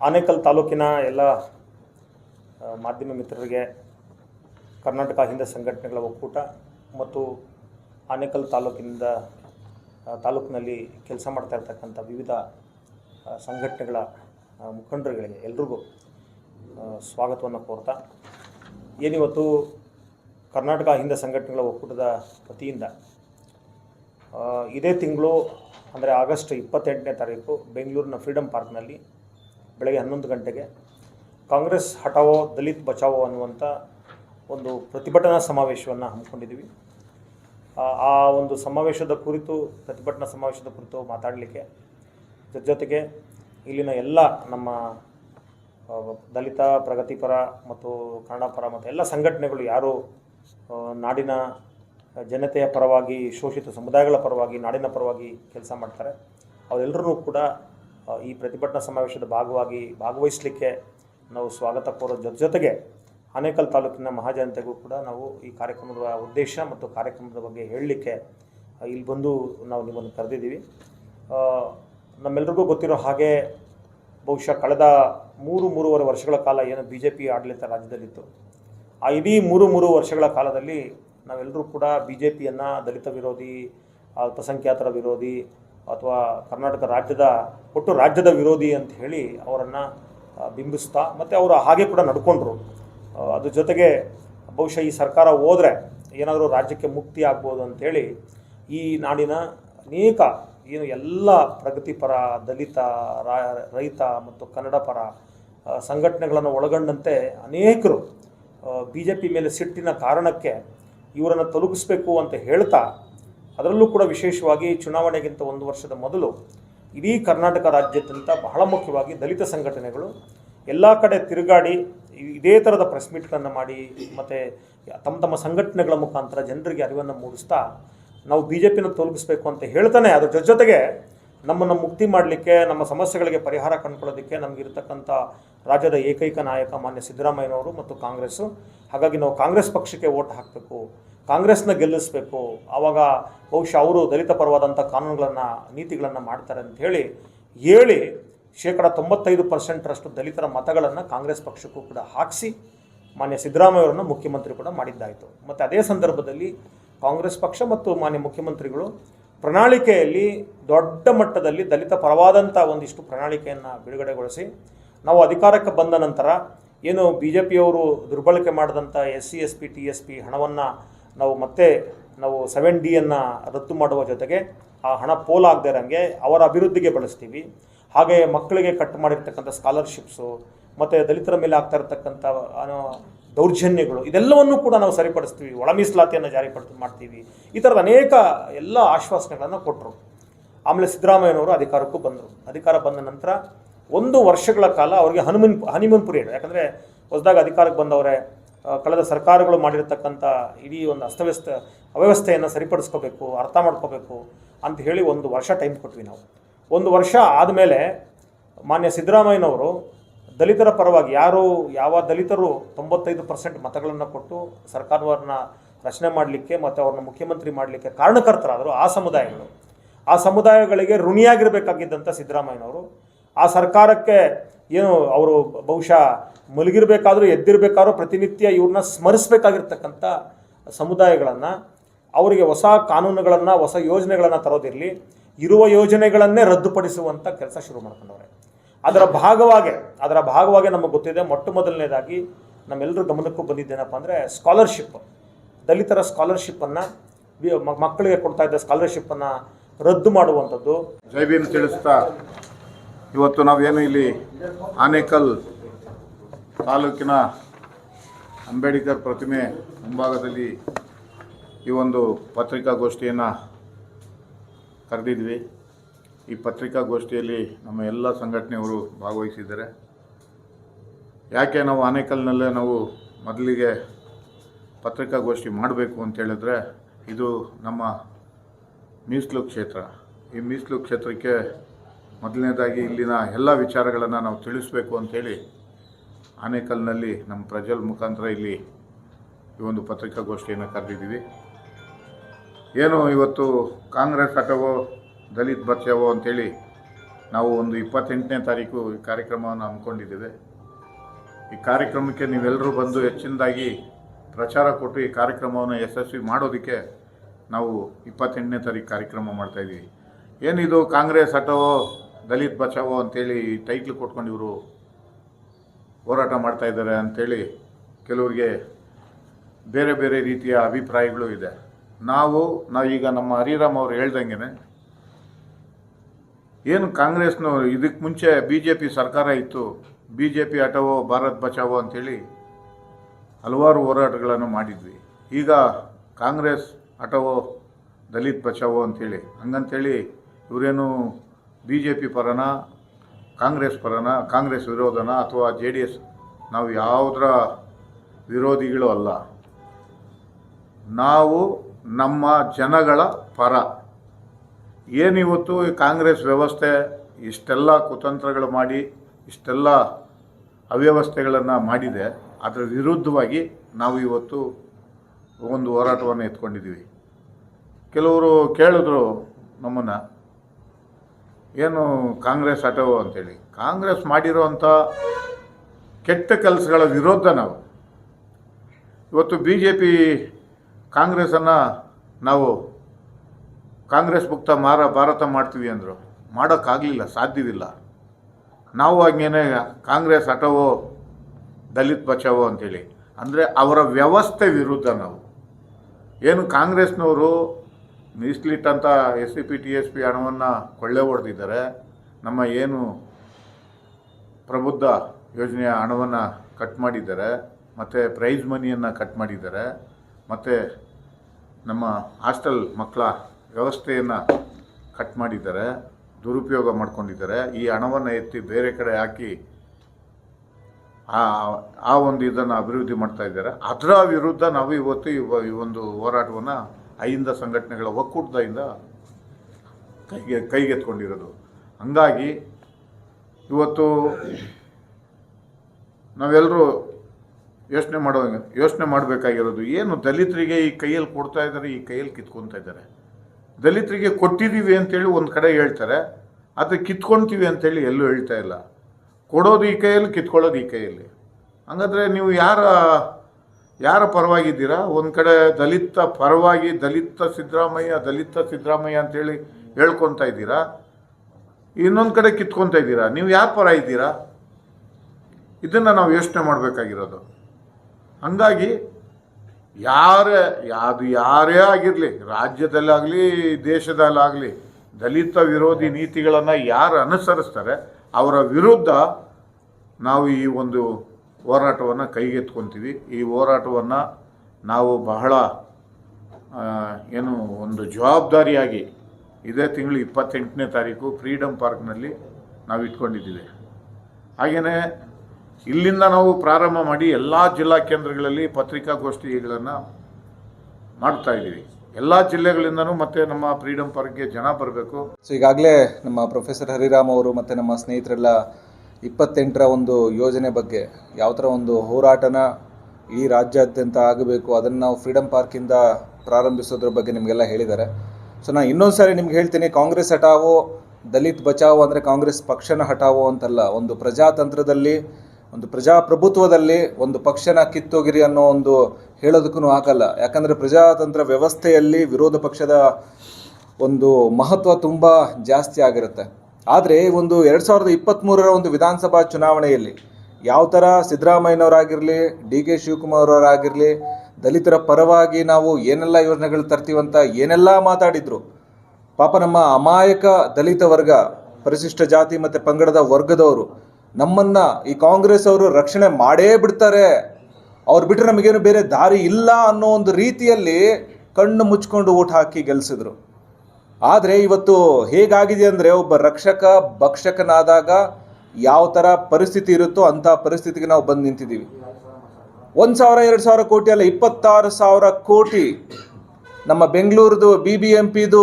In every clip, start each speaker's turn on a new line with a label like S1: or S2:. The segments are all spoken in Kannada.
S1: ಆನೇಕಲ್ ತಾಲೂಕಿನ ಎಲ್ಲ ಮಾಧ್ಯಮ ಮಿತ್ರರಿಗೆ ಕರ್ನಾಟಕ ಹಿಂದೆ ಸಂಘಟನೆಗಳ ಒಕ್ಕೂಟ ಮತ್ತು ಆನೇಕಲ್ ತಾಲೂಕಿನಿಂದ ತಾಲೂಕಿನಲ್ಲಿ ಕೆಲಸ ಮಾಡ್ತಾ ಇರ್ತಕ್ಕಂಥ ವಿವಿಧ ಸಂಘಟನೆಗಳ ಮುಖಂಡರುಗಳಿಗೆ ಎಲ್ರಿಗೂ ಸ್ವಾಗತವನ್ನು ಕೋರ್ತಾ, ಏನಿವತ್ತು ಕರ್ನಾಟಕ ಹಿಂದೆ ಸಂಘಟನೆಗಳ ಒಕ್ಕೂಟದ ವತಿಯಿಂದ ಇದೇ ತಿಂಗಳು ಅಂದರೆ ಆಗಸ್ಟ್ ಇಪ್ಪತ್ತೆಂಟನೇ ತಾರೀಕು ಬೆಂಗಳೂರಿನ ಫ್ರೀಡಮ್ ಪಾರ್ಕ್ನಲ್ಲಿ ಬೆಳಗ್ಗೆ ಹನ್ನೊಂದು ಗಂಟೆಗೆ ಕಾಂಗ್ರೆಸ್ ಹಟಾವೋ ದಲಿತ್ ಬಚಾವೋ ಅನ್ನುವಂಥ ಒಂದು ಪ್ರತಿಭಟನಾ ಸಮಾವೇಶವನ್ನು ಹಮ್ಮಿಕೊಂಡಿದ್ದೀವಿ. ಆ ಒಂದು ಸಮಾವೇಶದ ಕುರಿತು, ಪ್ರತಿಭಟನಾ ಸಮಾವೇಶದ ಕುರಿತು ಮಾತಾಡಲಿಕ್ಕೆ, ಜೊತೆ ಜೊತೆಗೆ ಇಲ್ಲಿನ ಎಲ್ಲ ನಮ್ಮ ದಲಿತ, ಪ್ರಗತಿಪರ ಮತ್ತು ಕನ್ನಡಪರ ಮತ್ತು ಎಲ್ಲ ಸಂಘಟನೆಗಳು ಯಾರು ನಾಡಿನ ಜನತೆಯ ಪರವಾಗಿ, ಶೋಷಿತ ಸಮುದಾಯಗಳ ಪರವಾಗಿ, ನಾಡಿನ ಪರವಾಗಿ ಕೆಲಸ ಮಾಡ್ತಾರೆ ಅವರೆಲ್ಲರೂ ಕೂಡ ಈ ಪ್ರತಿಭಟನಾ ಸಮಾವೇಶದ ಭಾಗವಾಗಿ ಭಾಗವಹಿಸಲಿಕ್ಕೆ ನಾವು ಸ್ವಾಗತ ಕೋರೋ ಜೊತೆ ಜೊತೆಗೆ ಆನೇಕಲ್ ತಾಲೂಕಿನ ಮಹಾಜನತೆಗೂ ಕೂಡ ನಾವು ಈ ಕಾರ್ಯಕ್ರಮದ ಉದ್ದೇಶ ಮತ್ತು ಕಾರ್ಯಕ್ರಮದ ಬಗ್ಗೆ ಹೇಳಲಿಕ್ಕೆ ಇಲ್ಲಿ ಬಂದು ನಾವು ನಿಮ್ಮನ್ನು ಕರೆದಿದ್ದೀವಿ. ನಮ್ಮೆಲ್ರಿಗೂ ಗೊತ್ತಿರೋ ಹಾಗೆ ಬಹುಶಃ ಕಳೆದ ಮೂರು, ಮೂರುವರೆ ವರ್ಷಗಳ ಕಾಲ ಏನು ಬಿ ಜೆ ಪಿ ಆಡಳಿತ ರಾಜ್ಯದಲ್ಲಿತ್ತು. ಆ ಇಡೀ ಮೂರು ಮೂರು ವರ್ಷಗಳ ಕಾಲದಲ್ಲಿ ನಾವೆಲ್ಲರೂ ಕೂಡ ಬಿ ಜೆ ಪಿಯನ್ನು ದಲಿತ ವಿರೋಧಿ, ಅಲ್ಪಸಂಖ್ಯಾತರ ವಿರೋಧಿ ಅಥವಾ ಕರ್ನಾಟಕ ರಾಜ್ಯದ, ಒಟ್ಟು ರಾಜ್ಯದ ವಿರೋಧಿ ಅಂತ ಹೇಳಿ ಅವರನ್ನು ಬಿಂಬಿಸ್ತಾ ಮತ್ತು ಅವರು ಹಾಗೆ ಕೂಡ ನಡ್ಕೊಂಡ್ರು. ಅದ್ರ ಜೊತೆಗೆ ಬಹುಶಃ ಈ ಸರ್ಕಾರ ಹೋದರೆ ಏನಾದರೂ ರಾಜ್ಯಕ್ಕೆ ಮುಕ್ತಿ ಆಗ್ಬೋದು ಅಂಥೇಳಿ ಈ ನಾಡಿನ ಅನೇಕ ಏನು ಎಲ್ಲ ಪ್ರಗತಿಪರ ದಲಿತ ರೈತ ಮತ್ತು ಕನ್ನಡ ಪರ ಸಂಘಟನೆಗಳನ್ನು ಒಳಗೊಂಡಂತೆ ಅನೇಕರು ಬಿ ಜೆ ಪಿ ಮೇಲೆ ಸಿಟ್ಟಿನ ಕಾರಣಕ್ಕೆ ಇವರನ್ನು ತೊಲಗಿಸ್ಬೇಕು ಅಂತ ಹೇಳ್ತಾ ಅದರಲ್ಲೂ ಕೂಡ ವಿಶೇಷವಾಗಿ ಚುನಾವಣೆಗಿಂತ ಒಂದು ವರ್ಷದ ಮೊದಲು ಇಡೀ ಕರ್ನಾಟಕ ರಾಜ್ಯಾದ್ಯಂತ ಬಹಳ ಮುಖ್ಯವಾಗಿ ದಲಿತ ಸಂಘಟನೆಗಳು ಎಲ್ಲ ಕಡೆ ತಿರುಗಾಡಿ ಇದೇ ಥರದ ಪ್ರೆಸ್ ಮೀಟ್ಗಳನ್ನು ಮಾಡಿ ಮತ್ತು ತಮ್ಮ ತಮ್ಮ ಸಂಘಟನೆಗಳ ಮುಖಾಂತರ ಜನರಿಗೆ ಅರಿವನ್ನು ಮೂಡಿಸ್ತಾ ನಾವು ಬಿ ಜೆ ಪಿನ ತೊಲಗಿಸ್ಬೇಕು ಅಂತ ಹೇಳ್ತಾನೆ. ಅದ್ರ ಜೊತೆ ಜೊತೆಗೆ ನಮ್ಮನ್ನು ಮುಕ್ತಿ ಮಾಡಲಿಕ್ಕೆ, ನಮ್ಮ ಸಮಸ್ಯೆಗಳಿಗೆ ಪರಿಹಾರ ಕಂಡುಕೊಳ್ಳೋದಕ್ಕೆ ನಮಗಿರ್ತಕ್ಕಂಥ ರಾಜ್ಯದ ಏಕೈಕ ನಾಯಕ ಮಾನ್ಯ ಸಿದ್ದರಾಮಯ್ಯನವರು ಮತ್ತು ಕಾಂಗ್ರೆಸ್ಸು. ಹಾಗಾಗಿ ನಾವು ಕಾಂಗ್ರೆಸ್ ಪಕ್ಷಕ್ಕೆ ಓಟ್ ಹಾಕಬೇಕು. ಕಾಂಗ್ರೆಸ್ನ ಗೆಲ್ಲಿಸಬೇಕು. ಆವಾಗ ಬಹುಶಃ ಅವರು ದಲಿತ ಪರವಾದಂಥ ಕಾನೂನುಗಳನ್ನು, ನೀತಿಗಳನ್ನು ಮಾಡ್ತಾರೆ ಅಂತ ಹೇಳಿ ಹೇಳಿ ಶೇಕಡ ತೊಂಬತ್ತೈದು ಪರ್ಸೆಂಟ್ರಷ್ಟು ದಲಿತರ ಮತಗಳನ್ನು ಕಾಂಗ್ರೆಸ್ ಪಕ್ಷಕ್ಕೂ ಕೂಡ ಹಾಕಿಸಿ, ಮಾನ್ಯ ಸಿದ್ದರಾಮಯ್ಯವರನ್ನು ಮುಖ್ಯಮಂತ್ರಿ ಕೂಡ ಮಾಡಿದ್ದಾಯಿತು. ಮತ್ತು ಅದೇ ಸಂದರ್ಭದಲ್ಲಿ ಕಾಂಗ್ರೆಸ್ ಪಕ್ಷ ಮತ್ತು ಮಾನ್ಯ ಮುಖ್ಯಮಂತ್ರಿಗಳು ಪ್ರಣಾಳಿಕೆಯಲ್ಲಿ ದೊಡ್ಡ ಮಟ್ಟದಲ್ಲಿ ದಲಿತ ಪರವಾದಂಥ ಒಂದಿಷ್ಟು ಪ್ರಣಾಳಿಕೆಯನ್ನು ಬಿಡುಗಡೆಗೊಳಿಸಿ, ನಾವು ಅಧಿಕಾರಕ್ಕೆ ಬಂದ ನಂತರ ಏನು ಬಿ ಜೆ ಪಿಯವರು ದುರ್ಬಳಕೆ ಮಾಡಿದಂಥ S C S P T S P ಹಣವನ್ನು ನಾವು ಮತ್ತೆ ನಾವು ಸೆವೆನ್ ಡಿಯನ್ನು ರದ್ದು ಮಾಡುವ ಜೊತೆಗೆ ಆ ಹಣ ಪೋಲಾಗದೇ ಇರೋಂಗೆ ಅವರ ಅಭಿವೃದ್ಧಿಗೆ ಬಳಸ್ತೀವಿ. ಹಾಗೆ ಮಕ್ಕಳಿಗೆ ಕಟ್ ಮಾಡಿರ್ತಕ್ಕಂಥ ಸ್ಕಾಲರ್ಶಿಪ್ಸು ಮತ್ತು ದಲಿತರ ಮೇಲೆ ಆಗ್ತಾ ಇರತಕ್ಕಂಥ ದೌರ್ಜನ್ಯಗಳು ಇದೆಲ್ಲವನ್ನೂ ಕೂಡ ನಾವು ಸರಿಪಡಿಸ್ತೀವಿ. ಒಳ ಮೀಸಲಾತಿಯನ್ನು ಜಾರಿಪಡಿಸ್ ಮಾಡ್ತೀವಿ. ಈ ಥರದ ಅನೇಕ ಎಲ್ಲ ಆಶ್ವಾಸನೆಗಳನ್ನು ಕೊಟ್ಟರು ಆಮೇಲೆ ಸಿದ್ದರಾಮಯ್ಯನವರು ಅಧಿಕಾರಕ್ಕೂ ಬಂದರು. ಅಧಿಕಾರ ಬಂದ ನಂತರ ಒಂದು ವರ್ಷಗಳ ಕಾಲ ಅವರಿಗೆ ಹನುಮನ್ ಹನಿಮನ್ ಪೀರಿಯಡ್ ಯಾಕಂದರೆ ಹೊಸದಾಗ ಅಧಿಕಾರಕ್ಕೆ ಬಂದವರೇ. ಕಳೆದ ಸರ್ಕಾರಗಳು ಮಾಡಿರತಕ್ಕಂಥ ಇಡೀ ಒಂದು ಅಸ್ತವ್ಯಸ್ತ ಅವ್ಯವಸ್ಥೆಯನ್ನು ಸರಿಪಡಿಸ್ಕೋಬೇಕು, ಅರ್ಥ ಮಾಡ್ಕೋಬೇಕು ಅಂತ ಹೇಳಿ ಒಂದು ವರ್ಷ ಟೈಮ್ ಕೊಟ್ವಿ ನಾವು. ಒಂದು ವರ್ಷ ಆದಮೇಲೆ ಮಾನ್ಯ ಸಿದ್ದರಾಮಯ್ಯನವರು ದಲಿತರ ಪರವಾಗಿ ಯಾರು, ಯಾವ ದಲಿತರು ತೊಂಬತ್ತೈದು ಪರ್ಸೆಂಟ್ ಮತಗಳನ್ನು ಕೊಟ್ಟು ಸರ್ಕಾರವನ್ನ ರಚನೆ ಮಾಡಲಿಕ್ಕೆ ಮತ್ತು ಅವ್ರನ್ನ ಮುಖ್ಯಮಂತ್ರಿ ಮಾಡಲಿಕ್ಕೆ ಕಾರಣಕರ್ತರಾದರು ಆ ಸಮುದಾಯಗಳು. ಆ ಸಮುದಾಯಗಳಿಗೆ ಋಣಿಯಾಗಿರಬೇಕಾಗಿದ್ದಂಥ ಸಿದ್ದರಾಮಯ್ಯನವರು. ಆ ಸರ್ಕಾರಕ್ಕೆ ಏನು ಅವರು ಬಹುಶಃ ಮಲಗಿರಬೇಕಾದ್ರೂ ಎದ್ದಿರಬೇಕಾದ್ರೂ ಪ್ರತಿನಿತ್ಯ ಇವ್ರನ್ನ ಸ್ಮರಿಸಬೇಕಾಗಿರ್ತಕ್ಕಂಥ ಸಮುದಾಯಗಳನ್ನು, ಅವರಿಗೆ ಹೊಸ ಕಾನೂನುಗಳನ್ನು, ಹೊಸ ಯೋಜನೆಗಳನ್ನು ತರೋದಿರಲಿ, ಇರುವ ಯೋಜನೆಗಳನ್ನೇ ರದ್ದುಪಡಿಸುವಂಥ ಕೆಲಸ ಶುರು ಮಾಡ್ಕೊಂಡವ್ರೆ. ಅದರ ಭಾಗವಾಗಿ ಅದರ ಭಾಗವಾಗಿ ನಮಗೆ ಗೊತ್ತಿದೆ, ಮೊಟ್ಟ ಮೊದಲನೇದಾಗಿ ನಮ್ಮೆಲ್ಲರೂ ಗಮನಕ್ಕೂ ಬಂದಿದ್ದೇನಪ್ಪ ಅಂದರೆ ಸ್ಕಾಲರ್ಶಿಪ್ ದಲಿತರ ಸ್ಕಾಲರ್ಶಿಪ್ಪನ್ನು ಮಕ್ಕಳಿಗೆ ಕೊಡ್ತಾ ಇದ್ದ ಸ್ಕಾಲರ್ಶಿಪ್ಪನ್ನು ರದ್ದು ಮಾಡುವಂಥದ್ದು.
S2: ಜೈ ಭೀಮ್ ತಿಳಿಸ್ತಾ ಇವತ್ತು ನಾವೇನು ಇಲ್ಲಿ ಆನೇಕಲ್ ತಾಲೂಕಿನ ಅಂಬೇಡ್ಕರ್ ಪ್ರತಿಮೆ ಮುಂಭಾಗದಲ್ಲಿ ಈ ಒಂದು ಪತ್ರಿಕಾಗೋಷ್ಠಿಯನ್ನು ಕರೆದಿದ್ವಿ. ಈ ಪತ್ರಿಕಾಗೋಷ್ಠಿಯಲ್ಲಿ ನಮ್ಮ ಎಲ್ಲ ಸಂಘಟನೆಯವರು ಭಾಗವಹಿಸಿದ್ದಾರೆ. ಯಾಕೆ ನಾವು ಆನೇಕಲ್ನಲ್ಲೇ ನಾವು ಮೊದಲಿಗೆ ಪತ್ರಿಕಾಗೋಷ್ಠಿ ಮಾಡಬೇಕು ಅಂತ ಹೇಳಿದ್ರೆ ಇದು ನಮ್ಮ ಮೀಸಲು ಕ್ಷೇತ್ರ. ಈ ಮೀಸಲು ಕ್ಷೇತ್ರಕ್ಕೆ ಮೊದಲನೇದಾಗಿ ಇಲ್ಲಿನ ಎಲ್ಲ ವಿಚಾರಗಳನ್ನು ನಾವು ತಿಳಿಸಬೇಕು ಅಂಥೇಳಿ ಆನೇಕಲ್ನಲ್ಲಿ ನಮ್ಮ ಪ್ರಜಲ್ ಮುಖಾಂತರ ಇಲ್ಲಿ ಈ ಒಂದು ಪತ್ರಿಕಾಗೋಷ್ಠಿಯನ್ನು ಕರೆದಿದ್ದೀವಿ. ಏನು ಇವತ್ತು ಕಾಂಗ್ರೆಸ್ ಆಟವೋ ದಲಿತ್ ಬಚಾವೋ ಅಂಥೇಳಿ ನಾವು ಒಂದು ಇಪ್ಪತ್ತೆಂಟನೇ ತಾರೀಕು ಈ ಕಾರ್ಯಕ್ರಮವನ್ನು ಹಮ್ಮಿಕೊಂಡಿದ್ದೇವೆ. ಈ ಕಾರ್ಯಕ್ರಮಕ್ಕೆ ನೀವೆಲ್ಲರೂ ಬಂದು ಹೆಚ್ಚಿನದಾಗಿ ಪ್ರಚಾರ ಕೊಟ್ಟು ಈ ಕಾರ್ಯಕ್ರಮವನ್ನು ಯಶಸ್ವಿ ಮಾಡೋದಕ್ಕೆ ನಾವು ಇಪ್ಪತ್ತೆಂಟನೇ ತಾರೀಕು ಕಾರ್ಯಕ್ರಮ ಮಾಡ್ತಾಯಿದ್ದೀವಿ ಏನಿದು ಕಾಂಗ್ರೆಸ್ ಹಠವೋ ದಲಿತ್ ಬಚಾವೋ ಅಂತೇಳಿ ಟೈಟ್ಲ್ ಕೊಟ್ಕೊಂಡು ಇವರು ಹೋರಾಟ ಮಾಡ್ತಾ ಇದ್ದಾರೆ ಅಂಥೇಳಿ ಕೆಲವರಿಗೆ ಬೇರೆ ಬೇರೆ ರೀತಿಯ ಅಭಿಪ್ರಾಯಗಳು ಇದೆ. ನಾವು ನಾವೀಗ ನಮ್ಮ ಹರಿರಾಮ್ ಅವರು ಹೇಳ್ದಂಗೆ ಏನು ಕಾಂಗ್ರೆಸ್ನವರು ಇದಕ್ಕೆ ಮುಂಚೆ ಬಿ ಜೆ ಪಿ ಸರ್ಕಾರ ಇತ್ತು ಬಿ ಜೆ ಪಿ ಹಟವೋ ಭಾರತ್ ಬಚಾವೋ ಅಂಥೇಳಿ ಹಲವಾರು ಹೋರಾಟಗಳನ್ನು ಮಾಡಿದ್ವಿ. ಈಗ ಕಾಂಗ್ರೆಸ್ ಹಠವೋ, ದಲಿತ್ ಬಚಾವೋ ಅಂಥೇಳಿ ಹಂಗಂತೇಳಿ ಇವರೇನು ಬಿ ಜೆ ಪಿ ಪರನ, ಕಾಂಗ್ರೆಸ್ ಪರನ, ಕಾಂಗ್ರೆಸ್ ವಿರೋಧನ ಅಥವಾ ಜೆ ಡಿ ಎಸ್, ನಾವು ಯಾವುದರ ವಿರೋಧಿಗಳು ಅಲ್ಲ. ನಾವು ನಮ್ಮ ಜನಗಳ ಪರ. ಏನಿವತ್ತು ಈ ಕಾಂಗ್ರೆಸ್ ವ್ಯವಸ್ಥೆ ಇಷ್ಟೆಲ್ಲ ಕುತಂತ್ರಗಳು ಮಾಡಿ, ಇಷ್ಟೆಲ್ಲ ಅವ್ಯವಸ್ಥೆಗಳನ್ನು ಮಾಡಿದೆ, ಅದರ ವಿರುದ್ಧವಾಗಿ ನಾವು ಇವತ್ತು ಒಂದು ಹೋರಾಟವನ್ನು ಎತ್ಕೊಂಡಿದ್ದೀವಿ. ಕೆಲವರು ಕೇಳಿದ್ರು ನಮ್ಮನ್ನು ಏನು ಕಾಂಗ್ರೆಸ್ ಅಟವೋ ಅಂತೇಳಿ. ಕಾಂಗ್ರೆಸ್ ಮಾಡಿರೋವಂಥ ಕೆಟ್ಟ ಕೆಲಸಗಳ ವಿರೋಧ ನಾವು. ಇವತ್ತು ಬಿ ಜೆ ಪಿ ಕಾಂಗ್ರೆಸನ್ನು ನಾವು ಕಾಂಗ್ರೆಸ್ ಮುಕ್ತ ಮಾರ, ಭಾರತ ಮಾಡ್ತೀವಿ ಅಂದರು. ಮಾಡೋಕ್ಕಾಗಲಿಲ್ಲ, ಸಾಧ್ಯವಿಲ್ಲ. ನಾವು ಹಂಗೇನೆ ಕಾಂಗ್ರೆಸ್ ಅಟವೋ, ದಲಿತ್ ಬಚಾವೋ ಅಂತೇಳಿ. ಅಂದರೆ ಅವರ ವ್ಯವಸ್ಥೆ ವಿರುದ್ಧ ನಾವು. ಏನು ಕಾಂಗ್ರೆಸ್ನವರು ಮೀಸಲಿಟ್ಟಂಥ S C P T S P ಹಣವನ್ನು ಕೊಳ್ಳೆ ಹೊಡೆದಿದ್ದಾರೆ. ನಮ್ಮ ಏನು ಪ್ರಬುದ್ಧ ಯೋಜನೆಯ ಹಣವನ್ನು ಕಟ್ ಮಾಡಿದ್ದಾರೆ. ಮತ್ತು ಪ್ರೈಸ್ ಮನಿಯನ್ನು ಕಟ್ ಮಾಡಿದ್ದಾರೆ. ಮತ್ತು ನಮ್ಮ ಹಾಸ್ಟೆಲ್ ಮಕ್ಕಳ ವ್ಯವಸ್ಥೆಯನ್ನು ಕಟ್ ಮಾಡಿದ್ದಾರೆ. ದುರುಪಯೋಗ ಮಾಡ್ಕೊಂಡಿದ್ದಾರೆ. ಈ ಹಣವನ್ನು ಎತ್ತಿ ಬೇರೆ ಕಡೆ ಹಾಕಿ ಆ ಆ ಒಂದು ಇದನ್ನು ಅಭಿವೃದ್ಧಿ ಮಾಡ್ತಾ ಇದ್ದಾರೆ. ಅದರ ವಿರುದ್ಧ ನಾವು ಇವತ್ತು ಇವ ಈ ಒಂದು ಹೋರಾಟವನ್ನು ಐಂದ ಸಂಘಟನೆಗಳ ಒಕ್ಕೂಟದಿಂದ ಕೈಗೆ ಕೈಗೆತ್ಕೊಂಡಿರೋದು. ಹಂಗಾಗಿ ಇವತ್ತು ನಾವೆಲ್ಲರೂ ಯೋಚನೆ ಮಾಡೋ ಯೋಚನೆ ಮಾಡಬೇಕಾಗಿರೋದು ಏನು ದಲಿತರಿಗೆ ಈ ಕೈಯಲ್ಲಿ ಕೊಡ್ತಾ ಇದ್ದಾರೆ, ಈ ಕೈಯಲ್ಲಿ ಕಿತ್ಕೊತಾ ಇದ್ದಾರೆ. ದಲಿತರಿಗೆ ಕೊಟ್ಟಿದ್ದೀವಿ ಅಂತೇಳಿ ಒಂದು ಕಡೆ ಹೇಳ್ತಾರೆ, ಆದರೆ ಕಿತ್ಕೊಳ್ತೀವಿ ಅಂತೇಳಿ ಎಲ್ಲೂ ಹೇಳ್ತಾ ಇಲ್ಲ. ಕೊಡೋದು ಈ ಕೈಯಲ್ಲಿ, ಕಿತ್ಕೊಳ್ಳೋದು ಈ ಕೈಯಲ್ಲಿ. ಹಂಗಾದ್ರೆ ನೀವು ಯಾರ ಯಾರ ಪರವಾಗಿದ್ದೀರಾ? ಒಂದು ಕಡೆ ದಲಿತ ಪರವಾಗಿ ದಲಿತ ಸಿದ್ದರಾಮಯ್ಯ ದಲಿತ ಸಿದ್ದರಾಮಯ್ಯ ಅಂತೇಳಿ ಹೇಳ್ಕೊತಾ ಇದ್ದೀರಾ? ಇನ್ನೊಂದು ಕಡೆ ಕಿತ್ಕೊತ ಇದ್ದೀರಾ? ನೀವು ಯಾರ ಪರ ಇದ್ದೀರಾ? ಇದನ್ನು ನಾವು ಯೋಚನೆ ಮಾಡಬೇಕಾಗಿರೋದು. ಹಂಗಾಗಿ ಯಾರೇ ಅದು ಯಾರೇ ಆಗಿರಲಿ, ರಾಜ್ಯದಲ್ಲಾಗಲಿ, ದೇಶದಲ್ಲಾಗಲಿ, ದಲಿತ ವಿರೋಧಿ ನೀತಿಗಳನ್ನು ಯಾರು ಅನುಸರಿಸ್ತಾರೆ, ಅವರ ವಿರುದ್ಧ ನಾವು ಈ ಒಂದು ಹೋರಾಟವನ್ನು ಕೈಗೆತ್ಕೊತೀವಿ ಈ ಹೋರಾಟವನ್ನು ನಾವು ಬಹಳ ಏನು ಒಂದು ಜವಾಬ್ದಾರಿಯಾಗಿ ಇದೇ ತಿಂಗಳು ಇಪ್ಪತ್ತೆಂಟನೇ ತಾರೀಕು ಫ್ರೀಡಮ್ ಪಾರ್ಕ್ನಲ್ಲಿ ನಾವು ಇಟ್ಕೊಂಡಿದ್ದೀವಿ. ಹಾಗೆಯೇ ಇಲ್ಲಿಂದ ನಾವು ಪ್ರಾರಂಭ ಮಾಡಿ ಎಲ್ಲ ಜಿಲ್ಲಾ ಕೇಂದ್ರಗಳಲ್ಲಿ ಪತ್ರಿಕಾಗೋಷ್ಠಿಗಳನ್ನು ಮಾಡ್ತಾಯಿದ್ದೀವಿ ಎಲ್ಲ ಜಿಲ್ಲೆಗಳಿಂದನೂ ಮತ್ತೆ ನಮ್ಮ ಫ್ರೀಡಮ್ ಪಾರ್ಕ್ಗೆ ಜನ ಬರಬೇಕು.
S3: ಸೊ ಈಗಾಗಲೇ ನಮ್ಮ ಪ್ರೊಫೆಸರ್ ಹರಿರಾಮ್ ಅವರು ಮತ್ತು ನಮ್ಮ ಸ್ನೇಹಿತರೆಲ್ಲ ಇಪ್ಪತ್ತೆಂಟರ ಒಂದು ಯೋಜನೆ ಬಗ್ಗೆ, ಯಾವ ಥರ ಒಂದು ಹೋರಾಟನ ಈ ರಾಜ್ಯಾದ್ಯಂತ ಆಗಬೇಕು, ಅದನ್ನು ನಾವು ಫ್ರೀಡಮ್ ಪಾರ್ಕಿಂದ ಪ್ರಾರಂಭಿಸೋದ್ರ ಬಗ್ಗೆ ನಿಮಗೆಲ್ಲ ಹೇಳಿದ್ದಾರೆ ಸೊ ನಾನು ಇನ್ನೊಂದು ಸಾರಿ ನಿಮ್ಗೆ ಹೇಳ್ತೀನಿ, ಕಾಂಗ್ರೆಸ್ ಹಟಾವೋ ದಲಿತ್ ಬಚಾವೋ ಅಂದರೆ ಕಾಂಗ್ರೆಸ್ ಪಕ್ಷನ ಹಟಾವೋ ಅಂತಲ್ಲ, ಒಂದು ಪ್ರಜಾತಂತ್ರದಲ್ಲಿ, ಒಂದು ಪ್ರಜಾಪ್ರಭುತ್ವದಲ್ಲಿ ಒಂದು ಪಕ್ಷನ ಕಿತ್ತೋಗಿರಿ ಅನ್ನೋ ಒಂದು ಹೇಳೋದಕ್ಕೂ ಆಗಲ್ಲ. ಯಾಕಂದರೆ ಪ್ರಜಾತಂತ್ರ ವ್ಯವಸ್ಥೆಯಲ್ಲಿ ವಿರೋಧ ಪಕ್ಷದ ಒಂದು ಮಹತ್ವ ತುಂಬ ಜಾಸ್ತಿ ಆಗಿರುತ್ತೆ. ಆದರೆ ಒಂದು ಎರಡು ಸಾವಿರದ ಇಪ್ಪತ್ತ್ಮೂರರ ಒಂದು ವಿಧಾನಸಭಾ ಚುನಾವಣೆಯಲ್ಲಿ ಯಾವ ಥರ ಸಿದ್ದರಾಮಯ್ಯನವರಾಗಿರಲಿ, ಡಿ ಕೆ ಶಿವಕುಮಾರ್ ಅವರಾಗಿರಲಿ ದಲಿತರ ಪರವಾಗಿ ನಾವು ಏನೆಲ್ಲ ಯೋಜನೆಗಳು ತರ್ತೀವಂತ ಏನೆಲ್ಲ ಮಾತಾಡಿದ್ರು, ಪಾಪ ನಮ್ಮ ಅಮಾಯಕ ದಲಿತ ವರ್ಗ, ಪರಿಶಿಷ್ಟ ಜಾತಿ ಮತ್ತು ಪಂಗಡದ ವರ್ಗದವರು ನಮ್ಮನ್ನು ಈ ಕಾಂಗ್ರೆಸ್ ಅವರು ರಕ್ಷಣೆ ಮಾಡೇ ಬಿಡ್ತಾರೆ. ಅವ್ರು ಬಿಟ್ಟರೆ ನಮಗೇನು ಬೇರೆ ದಾರಿ ಇಲ್ಲ ಅನ್ನೋ ಒಂದು ರೀತಿಯಲ್ಲಿ ಕಣ್ಣು ಮುಚ್ಕೊಂಡು ಓಟ್ ಹಾಕಿ ಗೆಲ್ಲಿಸಿದ್ರು ಆದರೆ ಇವತ್ತು ಹೇಗಾಗಿದೆ ಅಂದರೆ ಒಬ್ಬ ರಕ್ಷಕ, ಭಕ್ಷಕನಾದಾಗ ಯಾವ ಥರ ಪರಿಸ್ಥಿತಿ ಇರುತ್ತೋ ಅಂಥ ಪರಿಸ್ಥಿತಿಗೆ ನಾವು ಬಂದು ನಿಂತಿದ್ದೀವಿ. ಒಂದು ಸಾವಿರ, ಎರಡು ಸಾವಿರ ಕೋಟಿ ಅಲ್ಲ, ಇಪ್ಪತ್ತಾರು ಸಾವಿರ ಕೋಟಿ ನಮ್ಮ ಬೆಂಗಳೂರದು ಬಿ ಬಿ ಎಂ ಪಿದು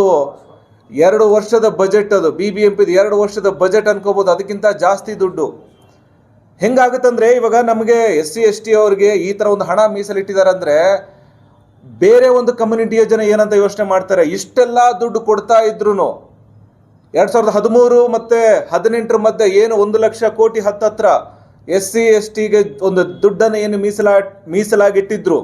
S3: ಎರಡು ವರ್ಷದ ಬಜೆಟ್ ಅದು. ಬಿ ಬಿ ಎಂ ಪಿದು ಎರಡು ವರ್ಷದ ಬಜೆಟ್ ಅನ್ಕೋಬೋದು, ಅದಕ್ಕಿಂತ ಜಾಸ್ತಿ ದುಡ್ಡು. ಹೆಂಗಾಗುತ್ತಂದ್ರೆ ಇವಾಗ ನಮಗೆ ಎಸ್ ಸಿ, ಎಸ್ ಟಿ ಅವ್ರಿಗೆ ಈ ಥರ ಒಂದು ಹಣ ಮೀಸಲಿಟ್ಟಿದ್ದಾರೆ ಅಂದರೆ ಬೇರೆ ಒಂದು ಕಮ್ಯುನಿಟಿಯ ಜನ ಏನಂತ ಯೋಚನೆ ಮಾಡ್ತಾರೆ? ಇಷ್ಟೆಲ್ಲ ದುಡ್ಡು ಕೊಡ್ತಾ ಇದ್ರು ಎರಡ್ ಸಾವಿರದ ಹದಿಮೂರು ಮತ್ತೆ ಹದಿನೆಂಟರ ಮಧ್ಯೆ ಏನು ಒಂದು ಲಕ್ಷ ಕೋಟಿ ಹತ್ತತ್ರ ಎಸ್ ಸಿ ಎಸ್ ಟಿಗೆ ಒಂದು ದುಡ್ಡನ್ನು ಏನು ಮೀಸಲಾ, ಮೀಸಲಾಗಿಟ್ಟಿದ್ರು.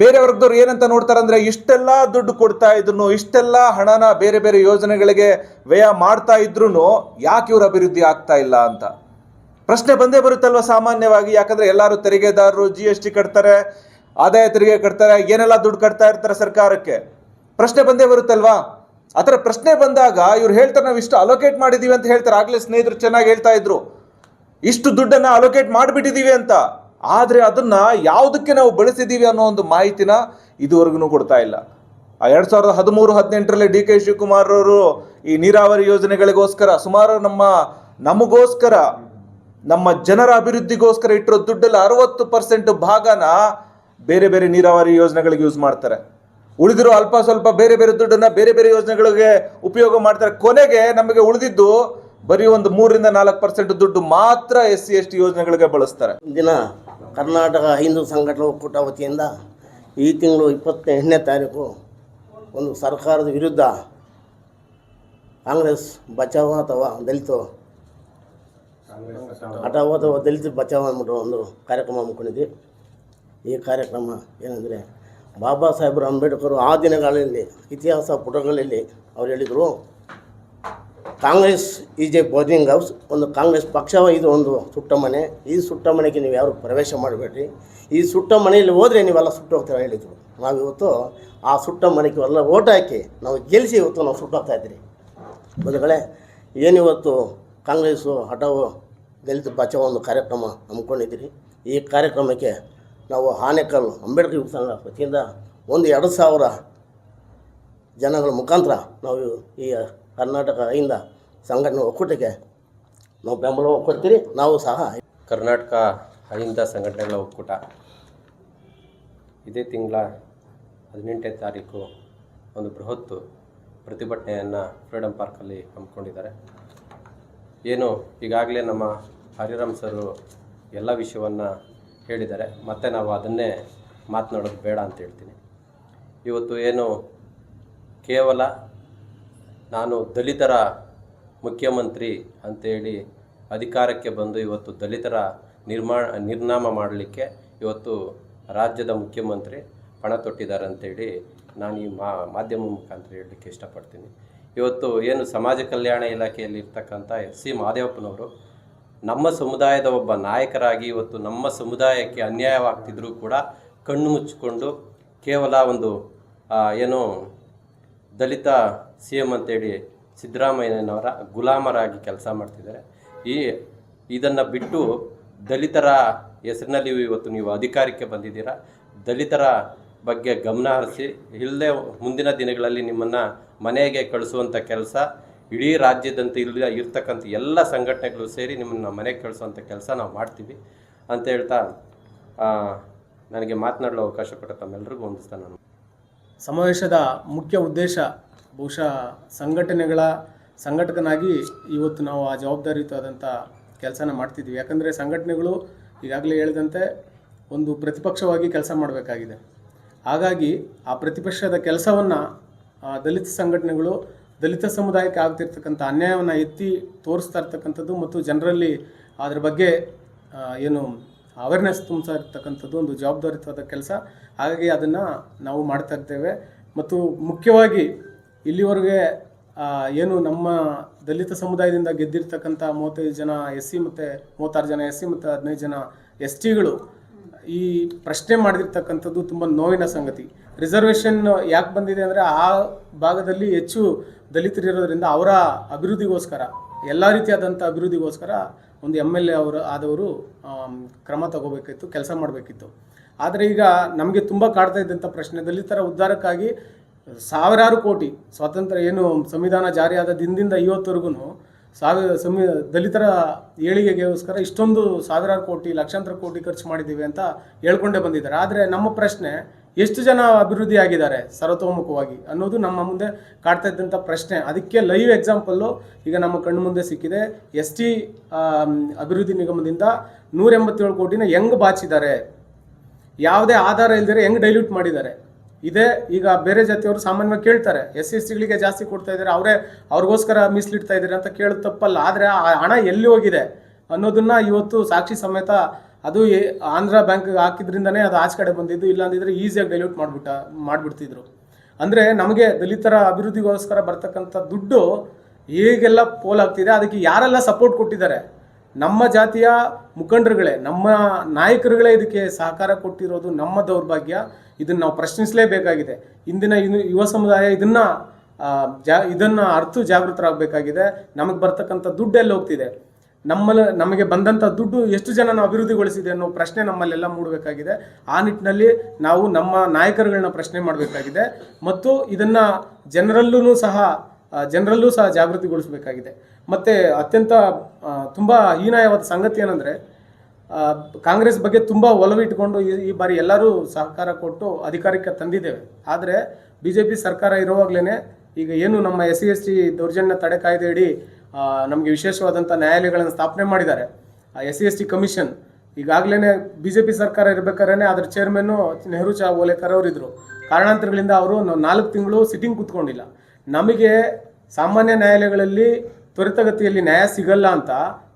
S3: ಬೇರೆ ವರ್ಗದವ್ರು ಏನಂತ ನೋಡ್ತಾರೆ ಅಂದ್ರೆ ಇಷ್ಟೆಲ್ಲ ದುಡ್ಡು ಕೊಡ್ತಾ ಇದ್ರು ಇಷ್ಟೆಲ್ಲ ಹಣನ ಬೇರೆ ಬೇರೆ ಯೋಜನೆಗಳಿಗೆ ವ್ಯಯ ಮಾಡ್ತಾ ಇದ್ರು ಯಾಕೆ ಇವ್ರ ಅಭಿವೃದ್ಧಿ ಆಗ್ತಾ ಇಲ್ಲ ಅಂತ? ಪ್ರಶ್ನೆ ಬಂದೇ ಬರುತ್ತಲ್ವ ಸಾಮಾನ್ಯವಾಗಿ? ಯಾಕಂದ್ರೆ ಎಲ್ಲರೂ ತೆರಿಗೆದಾರರು ಜಿ ಎಸ್ ಟಿ ಕಟ್ತಾರೆ ಆದಾಯ ತೆರಿಗೆ ಕಟ್ತಾರೆ, ಏನೆಲ್ಲ ದುಡ್ಡು ಕಟ್ತಾ ಇರ್ತಾರೆ ಸರ್ಕಾರಕ್ಕೆ? ಪ್ರಶ್ನೆ ಬಂದೇ ಬರುತ್ತಲ್ವಾ? ಆ ಥರ ಪ್ರಶ್ನೆ ಬಂದಾಗ ಇವ್ರು ಹೇಳ್ತಾರೆ, ನಾವು ಇಷ್ಟು ಅಲೋಕೇಟ್ ಮಾಡಿದೀವಿ ಅಂತ ಹೇಳ್ತಾರೆ. ಆಗಲೇ ಸ್ನೇಹಿತರು ಚೆನ್ನಾಗಿ ಹೇಳ್ತಾ ಇದ್ರು. ಇಷ್ಟು ದುಡ್ಡನ್ನ ಅಲೋಕೇಟ್ ಮಾಡಿಬಿಟ್ಟಿದ್ದೀವಿ ಅಂತ. ಆದರೆ ಅದನ್ನ ಯಾವುದಕ್ಕೆ ನಾವು ಬಳಸಿದೀವಿ ಅನ್ನೋ ಒಂದು ಮಾಹಿತಿನ ಇದುವರೆಗೂ ಕೊಡ್ತಾ ಇಲ್ಲ. ಆ ಎರಡ್ ಸಾವಿರದ ಹದಿಮೂರು, ಹದಿನೆಂಟರಲ್ಲಿ ಡಿ ಕೆ ಶಿವಕುಮಾರ್ ಅವರು ಈ ನೀರಾವರಿ ಯೋಜನೆಗಳಿಗೋಸ್ಕರ ಸುಮಾರು ನಮ್ಮ, ನಮಗೋಸ್ಕರ, ನಮ್ಮ ಜನರ ಅಭಿವೃದ್ಧಿಗೋಸ್ಕರ ಇಟ್ಟಿರೋ ದುಡ್ಡಲ್ಲಿ ಅರವತ್ತು ಪರ್ಸೆಂಟ್ ಭಾಗನ ಬೇರೆ ಬೇರೆ ನೀರಾವರಿ ಯೋಜನೆಗಳಿಗೆ ಯೂಸ್ ಮಾಡ್ತಾರೆ. ಉಳಿದಿರೋ ಅಲ್ಪ ಸ್ವಲ್ಪ ಬೇರೆ ಬೇರೆ ದುಡ್ಡನ್ನ ಬೇರೆ ಬೇರೆ ಯೋಜನೆಗಳಿಗೆ ಉಪಯೋಗ ಮಾಡ್ತಾರೆ. ಕೊನೆಗೆ ನಮಗೆ ಉಳಿದಿದ್ದು ಬರೀ ಒಂದು ಮೂರರಿಂದ ನಾಲ್ಕು ಪರ್ಸೆಂಟ್ ದುಡ್ಡು ಮಾತ್ರ ಎಸ್ ಸಿ ಎಸ್ ಟಿ ಯೋಜನೆಗಳಿಗೆ ಬಳಸ್ತಾರೆ.
S4: ದಿನ ಕರ್ನಾಟಕ ಹಿಂದೂ ಸಂಘಟನಾ ಒಕ್ಕೂಟ ವತಿಯಿಂದ ಈ ತಿಂಗಳು ಇಪ್ಪತ್ತೆಂಟನೇ ತಾರೀಕು ಒಂದು ಸರ್ಕಾರದ ವಿರುದ್ಧ ಕಾಂಗ್ರೆಸ್ ಬಚಾವ ಅಥವಾ ದಲಿತ ಅಥವಾ ದಲಿತ ಬಚಾವ ಅಂದ್ಬಿಟ್ಟು ಒಂದು ಕಾರ್ಯಕ್ರಮ ಹಮ್ಮಿಕೊಂಡಿದ್ವಿ. ಈ ಕಾರ್ಯಕ್ರಮ ಏನಂದರೆ ಬಾಬಾ ಸಾಹೇಬರು ಅಂಬೇಡ್ಕರ್ ಆ ದಿನಗಳಲ್ಲಿ ಇತಿಹಾಸ ಪುಟಗಳಲ್ಲಿ ಅವ್ರು ಹೇಳಿದರು, Congress is a burning house, ಒಂದು ಕಾಂಗ್ರೆಸ್ ಪಕ್ಷ ಇದು ಒಂದು ಸುಟ್ಟ ಮನೆ. ಈ ಸುಟ್ಟ ಮನೆಗೆ ನೀವು ಯಾರು ಪ್ರವೇಶ ಮಾಡಬೇಡ್ರಿ. ಈ ಸುಟ್ಟ ಮನೆಯಲ್ಲಿ ಹೋದರೆ ನೀವೆಲ್ಲ ಸುಟ್ಟು ಹೋಗ್ತೀರ? ಹೇಳಿದರು. ನಾವಿವತ್ತು ಆ ಸುಟ್ಟ ಮನೆಗೆ ಎಲ್ಲ ಓಟ್ ಹಾಕಿ ನಾವು ಗೆಲ್ಲಿಸಿ ಇವತ್ತು ನಾವು ಸುಟ್ಟೋಗ್ತಾ ಇದ್ರಿ ಬಂಧುಗಳೇ, ಏನಿವತ್ತು ಕಾಂಗ್ರೆಸ್ಸು ಹಠವು ದಲಿತ ಬಚಾವ ಒಂದು ಕಾರ್ಯಕ್ರಮ ಹಮ್ಮಿಕೊಂಡಿದ್ದೀರಿ. ಈ ಕಾರ್ಯಕ್ರಮಕ್ಕೆ ನಾವು ಆನೇಕಲ್ ಅಂಬೇಡ್ಕರ್ ಯುವ ಸಂಘ ವತಿಯಿಂದ ಒಂದು ಎರಡು ಸಾವಿರ ಜನಗಳ ಮುಖಾಂತರ ನಾವು ಈ ಕರ್ನಾಟಕ ಇಂದ ಸಂಘಟನೆ ಒಕ್ಕೂಟಕ್ಕೆ ನಾವು ಬೆಂಬಲ ಕೊಡ್ತೀರಿ. ನಾವು ಸಹ
S5: ಕರ್ನಾಟಕ ಅಹಿಂದ ಸಂಘಟನೆಗಳ ಒಕ್ಕೂಟ. ಇದೇ ತಿಂಗಳ ಹದಿನೆಂಟನೇ ತಾರೀಕು ಒಂದು ಬೃಹತ್ತು ಪ್ರತಿಭಟನೆಯನ್ನು ಫ್ರೀಡಮ್ ಪಾರ್ಕಲ್ಲಿ ಹಮ್ಮಿಕೊಂಡಿದ್ದಾರೆ. ಏನು ಈಗಾಗಲೇ ನಮ್ಮ ಹರಿರಾಮ್ ಸರು ಎಲ್ಲ ವಿಷಯವನ್ನು ಹೇಳಿದ್ದಾರೆ. ಮತ್ತೆ ನಾವು ಅದನ್ನೇ ಮಾತನಾಡೋದು ಬೇಡ ಅಂತ ಹೇಳ್ತೀನಿ. ಇವತ್ತು ಏನು ಕೇವಲ ನಾನು ದಲಿತರ ಮುಖ್ಯಮಂತ್ರಿ ಅಂತೇಳಿ ಅಧಿಕಾರಕ್ಕೆ ಬಂದು ಇವತ್ತು ದಲಿತರ ನಿರ್ಮಾಣ ನಿರ್ನಾಮ ಮಾಡಲಿಕ್ಕೆ ಇವತ್ತು ರಾಜ್ಯದ ಮುಖ್ಯಮಂತ್ರಿ ಪಣ ತೊಟ್ಟಿದ್ದಾರೆ ಅಂತೇಳಿ ನಾನು ಈ ಮಾ, ಮಾಧ್ಯಮ ಮುಖಾಂತರ ಹೇಳಲಿಕ್ಕೆ ಇಷ್ಟಪಡ್ತೀನಿ. ಇವತ್ತು ಏನು ಸಮಾಜ ಕಲ್ಯಾಣ ಇಲಾಖೆಯಲ್ಲಿ ಇರ್ತಕ್ಕಂಥ ಎಸ್ ಸಿ ಮಹದೇವಪ್ಪನವರು ನಮ್ಮ ಸಮುದಾಯದ ಒಬ್ಬ ನಾಯಕರಾಗಿ ಇವತ್ತು ನಮ್ಮ ಸಮುದಾಯಕ್ಕೆ ಅನ್ಯಾಯವಾಗ್ತಿದ್ರೂ ಕೂಡ ಕಣ್ಣು ಮುಚ್ಚಿಕೊಂಡು ಕೇವಲ ಒಂದು ಏನು ದಲಿತ ಸಿ ಎಂ ಅಂತೇಳಿ ಸಿದ್ದರಾಮಯ್ಯನವರ ಗುಲಾಮರಾಗಿ ಕೆಲಸ ಮಾಡ್ತಿದ್ದಾರೆ. ಈ, ಇದನ್ನು ಬಿಟ್ಟು ದಲಿತರ ಹೆಸರಿನಲ್ಲಿ ಇವತ್ತು ನೀವು ಅಧಿಕಾರಕ್ಕೆ ಬಂದಿದ್ದೀರಾ? ದಲಿತರ ಬಗ್ಗೆ ಗಮನ ಹರಿಸಿ, ಇಲ್ಲದೆ ಮುಂದಿನ ದಿನಗಳಲ್ಲಿ ನಿಮ್ಮನ್ನು ಮನೆಗೆ ಕಳಿಸುವಂಥ ಕೆಲಸ ಇಡೀ ರಾಜ್ಯದಂತ ಇಲ್ಲಿ ಇರ್ತಕ್ಕಂಥ ಎಲ್ಲ ಸಂಘಟನೆಗಳು ಸೇರಿ ನಿಮ್ಮನ್ನು ಮನೆಗೆ ಕಳಿಸುವಂಥ ಕೆಲಸ ನಾವು ಮಾಡ್ತೀವಿ ಅಂತ ಹೇಳ್ತಾ ನನಗೆ ಮಾತನಾಡಲು ಅವಕಾಶ ಕೊಟ್ಟ ತಮ್ಮೆಲ್ಲರಿಗೂ ಹೊಂದಿಸ್ತಾ ನಾನು.
S6: ಸಮಾವೇಶದ ಮುಖ್ಯ ಉದ್ದೇಶ ಬಹುಶಃ ಸಂಘಟನೆಗಳ ಸಂಘಟಕನಾಗಿ ಇವತ್ತು ನಾವು ಆ ಜವಾಬ್ದಾರಿಯುತವಾದಂಥ ಕೆಲಸನ ಮಾಡ್ತಿದ್ವಿ. ಯಾಕಂದರೆ ಸಂಘಟನೆಗಳು ಈಗಾಗಲೇ ಹೇಳಿದಂತೆ ಒಂದು ಪ್ರತಿಪಕ್ಷವಾಗಿ ಕೆಲಸ ಮಾಡಬೇಕಾಗಿದೆ. ಹಾಗಾಗಿ ಆ ಪ್ರತಿಪಕ್ಷದ ಕೆಲಸವನ್ನು ದಲಿತ ಸಂಘಟನೆಗಳು ದಲಿತ ಸಮುದಾಯಕ್ಕೆ ಆಗ್ತಿರ್ತಕ್ಕಂಥ ಅನ್ಯಾಯವನ್ನು ಎತ್ತಿ ತೋರಿಸ್ತಾ ಇರ್ತಕ್ಕಂಥದ್ದು ಮತ್ತು ಜನರಲ್ಲಿ ಅದ್ರ ಬಗ್ಗೆ ಏನು ಅವೇರ್ನೆಸ್ ತುಂಬಿಸ್ತಾ ಇರ್ತಕ್ಕಂಥದ್ದು ಒಂದು ಜವಾಬ್ದಾರಿತ್ವದ ಕೆಲಸ. ಹಾಗಾಗಿ ಅದನ್ನು ನಾವು ಮಾಡ್ತಾ ಇರ್ತೇವೆ. ಮತ್ತು ಮುಖ್ಯವಾಗಿ ಇಲ್ಲಿವರೆಗೆ ಏನು ನಮ್ಮ ದಲಿತ ಸಮುದಾಯದಿಂದ ಗೆದ್ದಿರ್ತಕ್ಕಂಥ ಮೂವತ್ತೈದು ಜನ ಎಸ್ ಸಿ ಮತ್ತು ಮೂವತ್ತಾರು ಜನ ಎಸ್ ಸಿ ಮತ್ತು ಹದಿನೈದು ಜನ ಎಸ್ ಟಿಗಳು ಈ ಪ್ರಶ್ನೆ ಮಾಡಿರ್ತಕ್ಕಂಥದ್ದು ತುಂಬ ನೋವಿನ ಸಂಗತಿ. ರಿಸರ್ವೇಷನ್ ಯಾಕೆ ಬಂದಿದೆ ಅಂದರೆ ಆ ಭಾಗದಲ್ಲಿ ಹೆಚ್ಚು ದಲಿತರಿರೋದ್ರಿಂದ ಅವರ ಅಭಿವೃದ್ಧಿಗೋಸ್ಕರ, ಎಲ್ಲ ರೀತಿಯಾದಂಥ ಅಭಿವೃದ್ಧಿಗೋಸ್ಕರ ಒಂದು ಎಂ ಎಲ್ ಎ ಅವರು ಆದವರು ಕ್ರಮ ತಗೋಬೇಕಿತ್ತು, ಕೆಲಸ ಮಾಡಬೇಕಿತ್ತು. ಆದರೆ ಈಗ ನಮಗೆ ತುಂಬ ಕಾಡ್ತಾ ಇದ್ದಂಥ ಪ್ರಶ್ನೆ, ದಲಿತರ ಉದ್ಧಾರಕ್ಕಾಗಿ ಸಾವಿರಾರು ಕೋಟಿ ಸ್ವಾತಂತ್ರ್ಯ ಏನು ಸಂವಿಧಾನ ಜಾರಿಯಾದ ದಿನದಿಂದ ಇವತ್ತವರೆಗೂ ಸಾವಿರ, ಸಂವಿ, ದಲಿತರ ಏಳಿಗೆಗೋಸ್ಕರ ಇಷ್ಟೊಂದು ಸಾವಿರಾರು ಕೋಟಿ, ಲಕ್ಷಾಂತರ ಕೋಟಿ ಖರ್ಚು ಮಾಡಿದ್ದೀವಿ ಅಂತ ಹೇಳ್ಕೊಂಡೇ ಬಂದಿದ್ದಾರೆ. ಆದರೆ ನಮ್ಮ ಪ್ರಶ್ನೆ ಎಷ್ಟು ಜನ ಅಭಿವೃದ್ಧಿ ಆಗಿದ್ದಾರೆ ಸರ್ವತೋಮುಖವಾಗಿ ಅನ್ನೋದು ನಮ್ಮ ಮುಂದೆ ಕಾಡ್ತಾ ಇದ್ದಂಥ ಪ್ರಶ್ನೆ. ಅದಕ್ಕೆ ಲೈವ್ ಎಕ್ಸಾಂಪಲ್ಲು ಈಗ ನಮ್ಮ ಕಣ್ಣು ಮುಂದೆ ಸಿಕ್ಕಿದೆ. ಎಸ್ ಟಿ ಅಭಿವೃದ್ಧಿ ನಿಗಮದಿಂದ ನೂರ ಎಂಬತ್ತೇಳು ಕೋಟಿನ ಹೆಂಗ್ ಬಾಚಿದ್ದಾರೆ. ಯಾವುದೇ ಆಧಾರ ಇಲ್ದಿರ ಹೆಂಗ್ ಡೈಲ್ಯೂಟ್ ಮಾಡಿದ್ದಾರೆ. ಇದೇ ಈಗ ಬೇರೆ ಜಾತಿಯವರು ಸಾಮಾನ್ಯವಾಗಿ ಕೇಳ್ತಾರೆ. ಎಸ್ ಸಿ, ಎಸ್ ಟಿಗಳಿಗೆ ಜಾಸ್ತಿ ಕೊಡ್ತಾ ಇದ್ದಾರೆ. ಅವರೇ ಅವ್ರಿಗೋಸ್ಕರ ಮೀಸಲಿಡ್ತಾ ಇದ್ದಾರೆ ಅಂತ ಕೇಳೋದು ತಪ್ಪಲ್ಲ. ಆದರೆ ಆ ಹಣ ಎಲ್ಲಿ ಹೋಗಿದೆ ಅನ್ನೋದನ್ನ ಇವತ್ತು ಸಾಕ್ಷಿ ಸಮೇತ ಅದು ಆಂಧ್ರ ಬ್ಯಾಂಕ್ಗೆ ಹಾಕಿದ್ರಿಂದನೇ ಅದು ಆಚೆ ಕಡೆ ಬಂದಿದ್ದು, ಇಲ್ಲಾಂದಿದ್ರೆ ಈಸಿಯಾಗಿ ಡೈಲ್ಯೂಟ್ ಮಾಡಿಬಿಟ್ಟ, ಮಾಡಿಬಿಡ್ತಿದ್ರು. ಅಂದರೆ ನಮಗೆ ದಲಿತರ ಅಭಿವೃದ್ಧಿಗೋಸ್ಕರ ಬರ್ತಕ್ಕಂಥ ದುಡ್ಡು ಹೇಗೆಲ್ಲ ಪೋಲಾಗ್ತಿದೆ ಅದಕ್ಕೆ ಯಾರೆಲ್ಲ ಸಪೋರ್ಟ್ ಕೊಟ್ಟಿದ್ದಾರೆ? ನಮ್ಮ ಜಾತಿಯ ಮುಖಂಡರುಗಳೇ, ನಮ್ಮ ನಾಯಕರುಗಳೇ ಇದಕ್ಕೆ ಸಹಕಾರ ಕೊಟ್ಟಿರೋದು ನಮ್ಮ ದೌರ್ಭಾಗ್ಯ. ಇದನ್ನು ನಾವು ಪ್ರಶ್ನಿಸಲೇಬೇಕಾಗಿದೆ. ಇಂದಿನ ಯುವ ಸಮುದಾಯ ಇದನ್ನು ಜಾ, ಇದನ್ನು ಅರ್ಥ ಜಾಗೃತರಾಗಬೇಕಾಗಿದೆ. ನಮಗೆ ಬರ್ತಕ್ಕಂಥ ದುಡ್ಡೆಲ್ಲ ಹೋಗ್ತಿದೆ. ನಮ್ಮಲ್ಲಿ ನಮಗೆ ಬಂದಂಥ ದುಡ್ಡು ಎಷ್ಟು ಜನ ನಾವು ಅಭಿವೃದ್ಧಿಗೊಳಿಸಿದೆ ಅನ್ನೋ ಪ್ರಶ್ನೆ ನಮ್ಮಲ್ಲೆಲ್ಲ ಮೂಡಬೇಕಾಗಿದೆ. ಆ ನಿಟ್ಟಿನಲ್ಲಿ ನಾವು ನಮ್ಮ ನಾಯಕರುಗಳನ್ನ ಪ್ರಶ್ನೆ ಮಾಡಬೇಕಾಗಿದೆ. ಮತ್ತು ಇದನ್ನು ಜನರಲ್ಲೂ ಸಹ ಜನರಲ್ಲೂ ಸಹ ಜಾಗೃತಿಗೊಳಿಸಬೇಕಾಗಿದೆ. ಮತ್ತು ಅತ್ಯಂತ ತುಂಬ ಹೀನಾಯವಾದ ಸಂಗತಿ ಏನಂದರೆ ಕಾಂಗ್ರೆಸ್ ಬಗ್ಗೆ ತುಂಬ ಒಲವಿಟ್ಕೊಂಡು ಈ ಈ ಬಾರಿ ಎಲ್ಲರೂ ಸಹಕಾರ ಕೊಟ್ಟು ಅಧಿಕಾರಕ್ಕೆ ತಂದಿದ್ದೇವೆ. ಆದರೆ ಬಿ ಜೆ ಪಿ ಸರ್ಕಾರ ಇರುವಾಗಲೇ ಈಗ ಏನು ನಮ್ಮ ಎಸ್ ಸಿ ಎಸ್ ಟಿ ದೌರ್ಜನ್ಯ ತಡೆ ಕಾಯ್ದೆಯಡಿ ನಮಗೆ ವಿಶೇಷವಾದಂಥ ನ್ಯಾಯಾಲಯಗಳನ್ನು ಸ್ಥಾಪನೆ ಮಾಡಿದ್ದಾರೆ. S C, S T commission. ಈಗಾಗಲೇ ಬಿ ಜೆ ಪಿ ಸರ್ಕಾರ ಇರಬೇಕಾದ್ರೆ ಅದರ ಚೇರ್ಮನ್ನು ನೆಹರು ಚಾ ಓಲೇಕರ್ ಅವರಿದ್ದರು ಕಾರಣಾಂತರಗಳಿಂದ ಅವರು ನಾಲ್ಕು ತಿಂಗಳು ಸಿಟ್ಟಿಂಗ್ ಕೂತ್ಕೊಂಡಿಲ್ಲ. ನಮಗೆ ಸಾಮಾನ್ಯ ನ್ಯಾಯಾಲಯಗಳಲ್ಲಿ ತ್ವರಿತಗತಿಯಲ್ಲಿ ನ್ಯಾಯ ಸಿಗಲ್ಲ ಅಂತ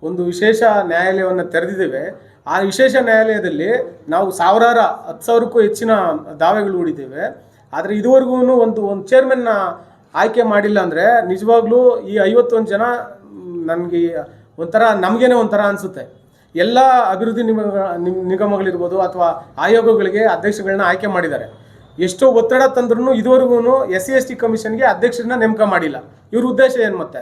S6: ಒಂದು ವಿಶೇಷ ನ್ಯಾಯಾಲಯವನ್ನು ತೆರೆದಿದ್ದೇವೆ. ಆ ವಿಶೇಷ ನ್ಯಾಯಾಲಯದಲ್ಲಿ ನಾವು ಸಾವಿರಾರ, ಹತ್ತು ಸಾವಿರಕ್ಕೂ ಹೆಚ್ಚಿನ ದಾವೆಗಳು ಹೂಡಿದ್ದೇವೆ. ಆದರೆ ಇದುವರೆಗೂ ಒಂದು ಒಂದು ಚೇರ್ಮನ್ನ ಆಯ್ಕೆ ಮಾಡಿಲ್ಲ ಅಂದರೆ ನಿಜವಾಗ್ಲೂ ಈ ಐವತ್ತೊಂದು ಜನ ನನಗೆ ಒಂಥರ, ನಮಗೇನೆ ಒಂಥರ ಅನಿಸುತ್ತೆ. ಎಲ್ಲ ಅಭಿವೃದ್ಧಿ ನಿಮ್- ನಿಗಮಗಳಿರ್ಬೋದು ಅಥವಾ ಆಯೋಗಗಳಿಗೆ ಅಧ್ಯಕ್ಷಗಳನ್ನ ಆಯ್ಕೆ ಮಾಡಿದ್ದಾರೆ. ಎಷ್ಟೋ ಒತ್ತಡ ತಂದ್ರೂ ಇದುವರೆಗೂ ಎಸ್ ಸಿ ಎಸ್ ಟಿ ಕಮಿಷನ್ಗೆ ಅಧ್ಯಕ್ಷರನ್ನ ನೇಮಕ ಮಾಡಿಲ್ಲ. ಇವ್ರ ಉದ್ದೇಶ ಏನು ಮತ್ತೆ?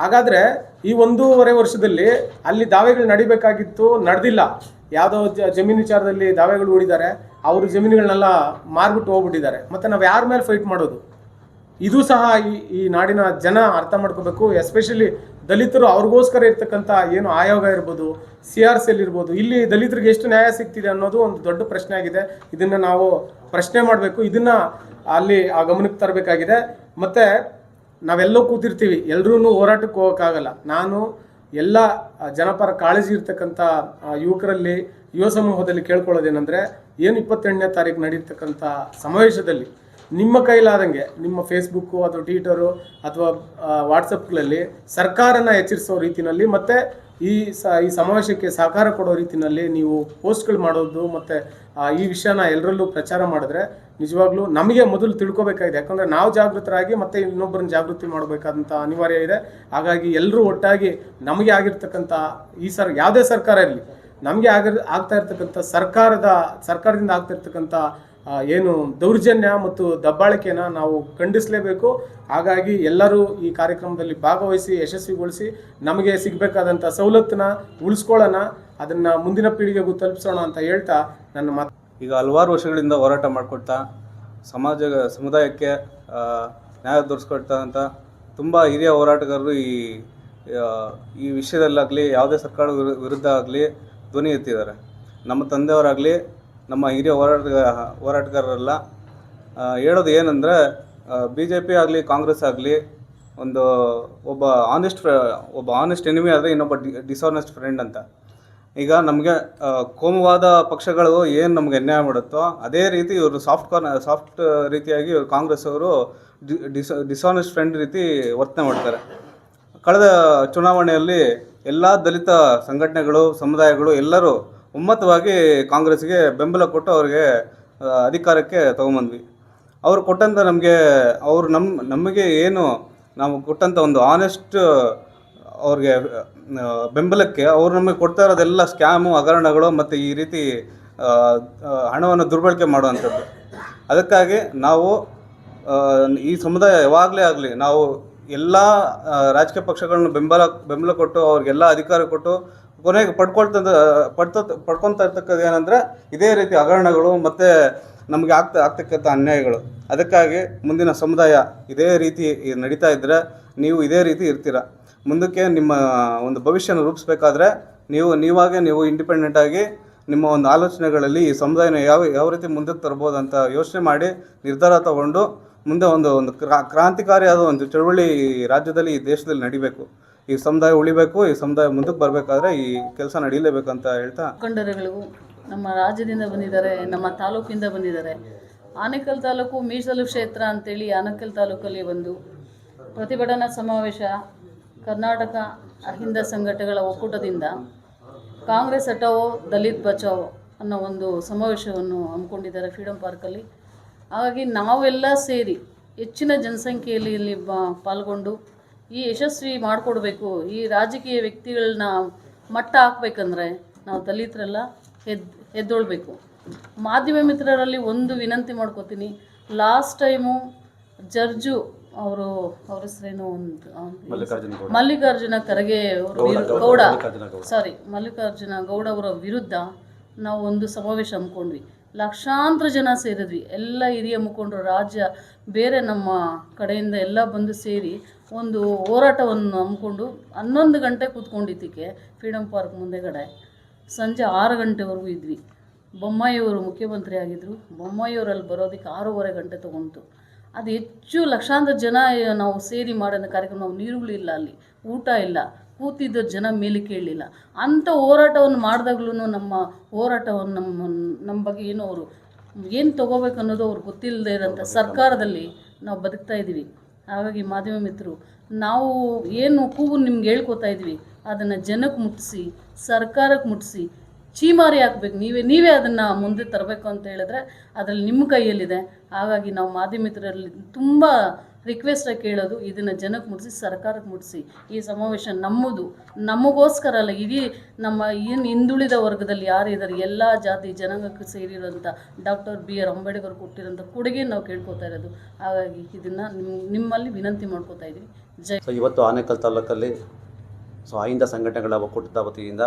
S6: ಹಾಗಾದ್ರೆ ಈ ಒಂದೂವರೆ ವರ್ಷದಲ್ಲಿ ಅಲ್ಲಿ ದಾವೆಗಳು ನಡಿಬೇಕಾಗಿತ್ತು, ನಡೆದಿಲ್ಲ. ಯಾವುದೋ ಜಮೀನು ವಿಚಾರದಲ್ಲಿ ದಾವೆಗಳು ಹೂಡಿದ್ದಾರೆ, ಅವರು ಜಮೀನುಗಳನ್ನೆಲ್ಲ ಮಾರ್ಬಿಟ್ಟು ಹೋಗ್ಬಿಟ್ಟಿದ್ದಾರೆ. ಮತ್ತೆ ನಾವು ಯಾರ ಮೇಲೆ ಫೈಟ್ ಮಾಡೋದು? ಇದು ಸಹ ಈ ನಾಡಿನ ಜನ ಅರ್ಥ ಮಾಡ್ಕೋಬೇಕು ಎಸ್ಪೆಷಲಿ ದಲಿತರು ಅವ್ರಿಗೋಸ್ಕರ ಇರ್ತಕ್ಕಂಥ ಏನು ಆಯೋಗ ಇರ್ಬೋದು ಸಿ ಆರ್ ಸಿ ಎಲ್ ಇರ್ಬೋದು, ಇಲ್ಲಿ ದಲಿತರಿಗೆ ಎಷ್ಟು ನ್ಯಾಯ ಸಿಗ್ತಿದೆ ಅನ್ನೋದು ಒಂದು ದೊಡ್ಡ ಪ್ರಶ್ನೆ ಆಗಿದೆ. ಇದನ್ನು ನಾವು ಪ್ರಶ್ನೆ ಮಾಡಬೇಕು, ಇದನ್ನು ಅಲ್ಲಿ ಆ ಗಮನಕ್ಕೆ ತರಬೇಕಾಗಿದೆ. ಮತ್ತು ನಾವೆಲ್ಲೋ ಕೂತಿರ್ತೀವಿ ಎಲ್ಲರೂ ಹೋರಾಟಕ್ಕೆ ಹೋಗೋಕ್ಕಾಗಲ್ಲ. ನಾನು ಎಲ್ಲ ಜನಪರ ಕಾಳಜಿ ಇರ್ತಕ್ಕಂಥ ಯುವಕರಲ್ಲಿ, ಯುವ ಸಮೂಹದಲ್ಲಿ ಕೇಳ್ಕೊಳ್ಳೋದೇನೆಂದರೆ, ಏನು ಇಪ್ಪತ್ತೆಂಟನೇ ತಾರೀಕು ನಡೀತಕ್ಕಂಥ ಸಮಾವೇಶದಲ್ಲಿ ನಿಮ್ಮ ಕೈಲಾದಂಗೆ ನಿಮ್ಮ ಫೇಸ್ಬುಕ್ಕು ಅಥವಾ ಟ್ವಿಟರು ಅಥವಾ ವಾಟ್ಸಪ್ಗಳಲ್ಲಿ ಸರ್ಕಾರನ ಎಚ್ಚರಿಸೋ ರೀತಿಯಲ್ಲಿ ಮತ್ತು ಈ ಸ ಈ ಸಮಾವೇಶಕ್ಕೆ ಸಹಕಾರ ಕೊಡೋ ರೀತಿಯಲ್ಲಿ ನೀವು ಪೋಸ್ಟ್ಗಳು ಮಾಡೋದು ಮತ್ತು ಈ ವಿಷಯನ ಎಲ್ಲರಲ್ಲೂ ಪ್ರಚಾರ ಮಾಡಿದ್ರೆ ನಿಜವಾಗ್ಲೂ ನಮಗೆ ಮೊದಲು ತಿಳ್ಕೊಬೇಕಾಗಿದೆ. ಯಾಕಂದರೆ ನಾವು ಜಾಗೃತರಾಗಿ ಮತ್ತೆ ಇನ್ನೊಬ್ಬರನ್ನ ಜಾಗೃತಿ ಮಾಡಬೇಕಾದಂಥ ಅನಿವಾರ್ಯ ಇದೆ. ಹಾಗಾಗಿ ಎಲ್ಲರೂ ಒಟ್ಟಾಗಿ ನಮಗೆ ಆಗಿರ್ತಕ್ಕಂಥ ಈ ಸರ್ ಯಾವುದೇ ಸರ್ಕಾರ ಇರಲಿ ನಮಗೆ ಆಗಿರ್ ಆಗ್ತಾ ಇರ್ತಕ್ಕಂಥ ಸರ್ಕಾರದ ಸರ್ಕಾರದಿಂದ ಆಗ್ತಾ ಇರ್ತಕ್ಕಂಥ ಆ, ಏನು ದೌರ್ಜನ್ಯ ಮತ್ತು ದಬ್ಬಾಳಿಕೆನ ನಾವು ಖಂಡಿಸಲೇಬೇಕು. ಹಾಗಾಗಿ ಎಲ್ಲರೂ ಈ ಕಾರ್ಯಕ್ರಮದಲ್ಲಿ ಭಾಗವಹಿಸಿ, ಯಶಸ್ವಿಗೊಳಿಸಿ, ನಮಗೆ ಸಿಗಬೇಕಾದಂಥ ಸವಲತ್ತನ್ನ ಉಳಿಸ್ಕೊಳ್ಳೋಣ, ಅದನ್ನು ಮುಂದಿನ ಪೀಳಿಗೆಗೂ ತಲುಪಿಸೋಣ ಅಂತ ಹೇಳ್ತಾ ನನ್ನ ಮಾತು.
S7: ಈಗ ಹಲವಾರು ವರ್ಷಗಳಿಂದ ಹೋರಾಟ ಮಾಡಿಕೊಡ್ತಾ ಸಮಾಜ, ಸಮುದಾಯಕ್ಕೆ ನ್ಯಾಯ ತೋರಿಸ್ಕೊಡ್ತಾ ಅಂತ ತುಂಬ ಹಿರಿಯ ಹೋರಾಟಗಾರರು ಈ ಈ ವಿಷಯದಲ್ಲಾಗಲಿ, ಯಾವುದೇ ಸರ್ಕಾರದ ವಿರುದ್ಧ ಆಗಲಿ ಧ್ವನಿ ಎತ್ತಿದ್ದಾರೆ. ನಮ್ಮ ತಂದೆಯವರಾಗಲಿ ನಮ್ಮ ಹಿರಿಯ ಹೋರಾಟ ಹೋರಾಟಗಾರರೆಲ್ಲ ಹೇಳೋದು ಏನಂದರೆ ಬಿ ಜೆ ಪಿ ಆಗಲಿ, ಕಾಂಗ್ರೆಸ್ ಆಗಲಿ, ಒಂದು ಒಬ್ಬ ಆನೆಸ್ಟ್ ಒಬ್ಬ ಆನೆಸ್ಟ್ ಎನಿಮಿ ಆದರೆ ಇನ್ನೊಬ್ಬ ಡಿ ಡಿಸಾನೆಸ್ಟ್ ಫ್ರೆಂಡ್ ಅಂತ. ಈಗ ನಮಗೆ ಕೋಮುವಾದ ಪಕ್ಷಗಳು ಏನು ನಮಗೆ ಅನ್ಯಾಯ ಮಾಡುತ್ತೋ, ಅದೇ ರೀತಿ ಇವರು ಸಾಫ್ಟ್ ಕಾರ್ನ ಸಾಫ್ಟ್ ರೀತಿಯಾಗಿ ಇವರು ಕಾಂಗ್ರೆಸ್ ಅವರು ಡಿಸ್ ಡಿಸಾನೆಸ್ಟ್ ಫ್ರೆಂಡ್ ರೀತಿ ವರ್ತನೆ ಮಾಡ್ತಾರೆ. ಕಳೆದ ಚುನಾವಣೆಯಲ್ಲಿ ಎಲ್ಲ ದಲಿತ ಸಂಘಟನೆಗಳು, ಸಮುದಾಯಗಳು ಎಲ್ಲರೂ ಒಮ್ಮತವಾಗಿ ಕಾಂಗ್ರೆಸ್ಗೆ ಬೆಂಬಲ ಕೊಟ್ಟು ಅವ್ರಿಗೆ ಅಧಿಕಾರಕ್ಕೆ ತಗೊಂಬಂದ್ವಿ. ಅವರು ಕೊಟ್ಟಂಥ ನಮಗೆ, ಅವರು ನಮ್ಮ ನಮಗೆ ಏನು ನಾವು ಕೊಟ್ಟಂಥ ಒಂದು ಆನೆಸ್ಟ್ ಅವ್ರಿಗೆ ಬೆಂಬಲಕ್ಕೆ ಅವರು ನಮಗೆ ಕೊಡ್ತಾ ಇರೋದೆಲ್ಲ ಸ್ಕ್ಯಾಮು ಹಗರಣಗಳು ಮತ್ತು ಈ ರೀತಿ ಹಣವನ್ನು ದುರ್ಬಳಕೆ ಮಾಡುವಂಥದ್ದು. ಅದಕ್ಕಾಗಿ ನಾವು ಈ ಸಮುದಾಯ ಯಾವಾಗಲೇ ಆಗಲಿ ನಾವು ಎಲ್ಲ ರಾಜಕೀಯ ಪಕ್ಷಗಳನ್ನು ಬೆಂಬಲ ಬೆಂಬಲ ಕೊಟ್ಟು ಅವ್ರಿಗೆಲ್ಲ ಅಧಿಕಾರ ಕೊಟ್ಟು ಕೊನೆಗೆ ಪಡ್ಕೊಳ್ತದ, ಪಡ್ತ, ಪಡ್ಕೊತಾ ಇರ್ತಕ್ಕದ್ದು ಏನಂದರೆ ಇದೇ ರೀತಿ ಹಗರಣಗಳು ಮತ್ತು ನಮಗೆ ಆಗ್ತಾ, ಆಗ್ತಕ್ಕಂಥ ಅನ್ಯಾಯಗಳು. ಅದಕ್ಕಾಗಿ ಮುಂದಿನ ಸಮುದಾಯ ಇದೇ ರೀತಿ ನಡೀತಾ ಇದ್ದರೆ ನೀವು ಇದೇ ರೀತಿ ಇರ್ತೀರ. ಮುಂದಕ್ಕೆ ನಿಮ್ಮ ಒಂದು ಭವಿಷ್ಯನ ರೂಪಿಸ್ಬೇಕಾದ್ರೆ ನೀವು, ನೀವಾಗೆ ನೀವು ಇಂಡಿಪೆಂಡೆಂಟ್ ಆಗಿ ನಿಮ್ಮ ಒಂದು ಆಲೋಚನೆಗಳಲ್ಲಿ ಈ ಸಮುದಾಯನ ಯಾವ ಯಾವ ರೀತಿ ಮುಂದಕ್ಕೆ ತರ್ಬೋದು ಅಂತ ಯೋಚನೆ ಮಾಡಿ ನಿರ್ಧಾರ ತಗೊಂಡು ಮುಂದೆ ಒಂದು ಒಂದು ಕ್ರಾ- ಕ್ರಾಂತಿಕಾರಿಯಾದ ಒಂದು ಚಳುವಳಿ ರಾಜ್ಯದಲ್ಲಿ, ಈ ದೇಶದಲ್ಲಿ ನಡಿಬೇಕು. ಈ ಸಮುದಾಯ ಉಳಿಬೇಕು, ಈ ಸಮುದಾಯ ಮುಂದಕ್ಕೆ ಬರಬೇಕಾದ್ರೆ ಈ ಕೆಲಸ ನಡೀಲೇಬೇಕಂತ ಹೇಳ್ತಾ
S8: ಮುಖಂಡರುಗಳಿಗೂ ನಮ್ಮ ರಾಜ್ಯದಿಂದ ಬಂದಿದ್ದಾರೆ, ನಮ್ಮ ತಾಲೂಕಿಂದ ಬಂದಿದ್ದಾರೆ. ಆನೇಕಲ್ ತಾಲೂಕು ಮೀಸಲು ಕ್ಷೇತ್ರ ಅಂತೇಳಿ ಆನೇಕಲ್ ತಾಲೂಕಲ್ಲಿ ಒಂದು ಪ್ರತಿಭಟನಾ ಸಮಾವೇಶ ಕರ್ನಾಟಕ ಅಹಿಂದ ಸಂಘಟನೆಗಳ ಒಕ್ಕೂಟದಿಂದ ಕಾಂಗ್ರೆಸ್ ಹಟಾವೋ ದಲಿತ್ ಬಚಾವ್ ಅನ್ನೋ ಒಂದು ಸಮಾವೇಶವನ್ನು ಹಮ್ಮಿಕೊಂಡಿದ್ದಾರೆ ಫ್ರೀಡಮ್ ಪಾರ್ಕಲ್ಲಿ. ಹಾಗಾಗಿ ನಾವೆಲ್ಲ ಸೇರಿ ಹೆಚ್ಚಿನ ಜನಸಂಖ್ಯೆಯಲ್ಲಿ ಇಲ್ಲಿ ಪಾಲ್ಗೊಂಡು ಈ ಯಶಸ್ವಿ ಮಾಡಿಕೊಡ್ಬೇಕು ಈ ರಾಜಕೀಯ ವ್ಯಕ್ತಿಗಳನ್ನ ಮಟ್ಟ ಹಾಕ್ಬೇಕಂದ್ರೆ ನಾವು ದಲಿತರೆಲ್ಲ ಎದ್ ಎದ್ದೊಳ್ಬೇಕು ಮಾಧ್ಯಮ ಮಿತ್ರರಲ್ಲಿ ಒಂದು ವಿನಂತಿ ಮಾಡ್ಕೋತೀನಿ. ಲಾಸ್ಟ್ ಟೈಮು ಜರ್ಜು ಅವರು ಅವ್ರ ಹೆಸರೇನು ಒಂದು ಮಲ್ಲಿಕಾರ್ಜುನ ಖರ್ಗೆ ಅವರು ವಿರು- ಗೌಡ. ಸಾರಿ ಮಲ್ಲಿಕಾರ್ಜುನ ಗೌಡ ಅವರ ವಿರುದ್ಧ ನಾವು ಒಂದು ಸಮಾವೇಶ ಹಮ್ಮಿಕೊಂಡ್ವಿ. ಲಕ್ಷಾಂತರ ಜನ ಸೇರಿದ್ವಿ. ಎಲ್ಲ ಹಿರಿಯ ಮುಖಂಡರು, ರಾಜ್ಯ, ಬೇರೆ ನಮ್ಮ ಕಡೆಯಿಂದ ಎಲ್ಲ ಬಂದು ಸೇರಿ ಒಂದು ಹೋರಾಟವನ್ನು ಹಮ್ಮಿಕೊಂಡು ಹನ್ನೊಂದು ಗಂಟೆ ಕೂತ್ಕೊಂಡಿದ್ದಕ್ಕೆ ಫ್ರೀಡಮ್ ಪಾರ್ಕ್ ಮುಂದೆಗಡೆ ಸಂಜೆ ಆರು ಗಂಟೆವರೆಗೂ ಇದ್ವಿ. ಬೊಮ್ಮಾಯಿಯವರು ಮುಖ್ಯಮಂತ್ರಿ ಆಗಿದ್ದರು ಬೊಮ್ಮಾಯಿಯವರಲ್ಲಿ ಬರೋದಕ್ಕೆ ಆರೂವರೆ ಗಂಟೆ ತೊಗೊಂತು ಅದು ಹೆಚ್ಚು ಲಕ್ಷಾಂತರ ಜನ ನಾವು ಸೇರಿ ಮಾಡೋಣ ಕಾರ್ಯಕ್ರಮ ನೀರುಗಳಿಲ್ಲ ಅಲ್ಲಿ. ಊಟ ಇಲ್ಲ. ಕೂತಿದ್ದ ಜನ ಮೇಲೆ ಕೇಳಲಿಲ್ಲ. ಅಂಥ ಹೋರಾಟವನ್ನು ಮಾಡಿದಾಗ್ಲೂ ನಮ್ಮ ಹೋರಾಟವನ್ನು ನಮ್ಮ ನಮ್ಮ ಬಗ್ಗೆ ಏನು ಅವರು ಏನು ತೊಗೋಬೇಕು ಅನ್ನೋದು ಅವ್ರು ಗೊತ್ತಿಲ್ಲದೆ ಇರೋಂಥ ಸರ್ಕಾರದಲ್ಲಿ ನಾವು ಬದುಕ್ತಾ ಇದ್ದೀವಿ. ಹಾಗಾಗಿ ಮಾಧ್ಯಮ ಮಿತ್ರರು, ನಾವು ಏನು ಕೂಗು ನಿಮ್ಗೆ ಹೇಳ್ಕೊತಾ ಇದ್ವಿ ಅದನ್ನು ಜನಕ್ಕೆ ಮುಟ್ಟಿಸಿ, ಸರ್ಕಾರಕ್ಕೆ ಮುಟ್ಟಿಸಿ, ಚೀಮಾರಿ ಹಾಕ್ಬೇಕು. ನೀವೇ ನೀವೇ ಅದನ್ನು ಮುಂದೆ ತರಬೇಕು ಅಂತ ಹೇಳಿದ್ರೆ ಅದರಲ್ಲಿ ನಿಮ್ಮ ಕೈಯಲ್ಲಿದೆ. ಹಾಗಾಗಿ ನಾವು ಮಾಧ್ಯಮಿತರಲ್ಲಿ ತುಂಬ ರಿಕ್ವೆಸ್ಟಾಗಿ ಕೇಳೋದು, ಇದನ್ನು ಜನಕ್ಕೆ ಮುಟ್ಟಿಸಿ ಸರ್ಕಾರಕ್ಕೆ ಮುಟ್ಟಿಸಿ ಈ ಸಮಾವೇಶ ನಮ್ಮದು. ನಮಗೋಸ್ಕರ ಅಲ್ಲ, ಇಡೀ ನಮ್ಮ ಏನು ಹಿಂದುಳಿದ ವರ್ಗದಲ್ಲಿ ಯಾರಿದ್ದಾರೆ ಎಲ್ಲ ಜಾತಿ ಜನಾಂಗಕ್ಕೆ ಸೇರಿರೋಂಥ ಡಾಕ್ಟರ್ ಬಿ ಆರ್ ಅಂಬೇಡ್ಕರ್ ಕೊಟ್ಟಿರೋಂಥ ಕೊಡುಗೆ ನಾವು ಕೇಳ್ಕೊತಾ ಇರೋದು. ಹಾಗಾಗಿ ಇದನ್ನು ನಿಮ್ಮ ನಿಮ್ಮಲ್ಲಿ ವಿನಂತಿ ಮಾಡ್ಕೊತಾ ಇದ್ದೀವಿ ಜೈ
S9: ಸೊ ಇವತ್ತು ಆನೇಕಲ್ ತಾಲೂಕಲ್ಲಿ, ಸೊ, ಆಯಿಂದ ಸಂಘಟನೆಗಳ ಒಕ್ಕೂಟದ ವತಿಯಿಂದ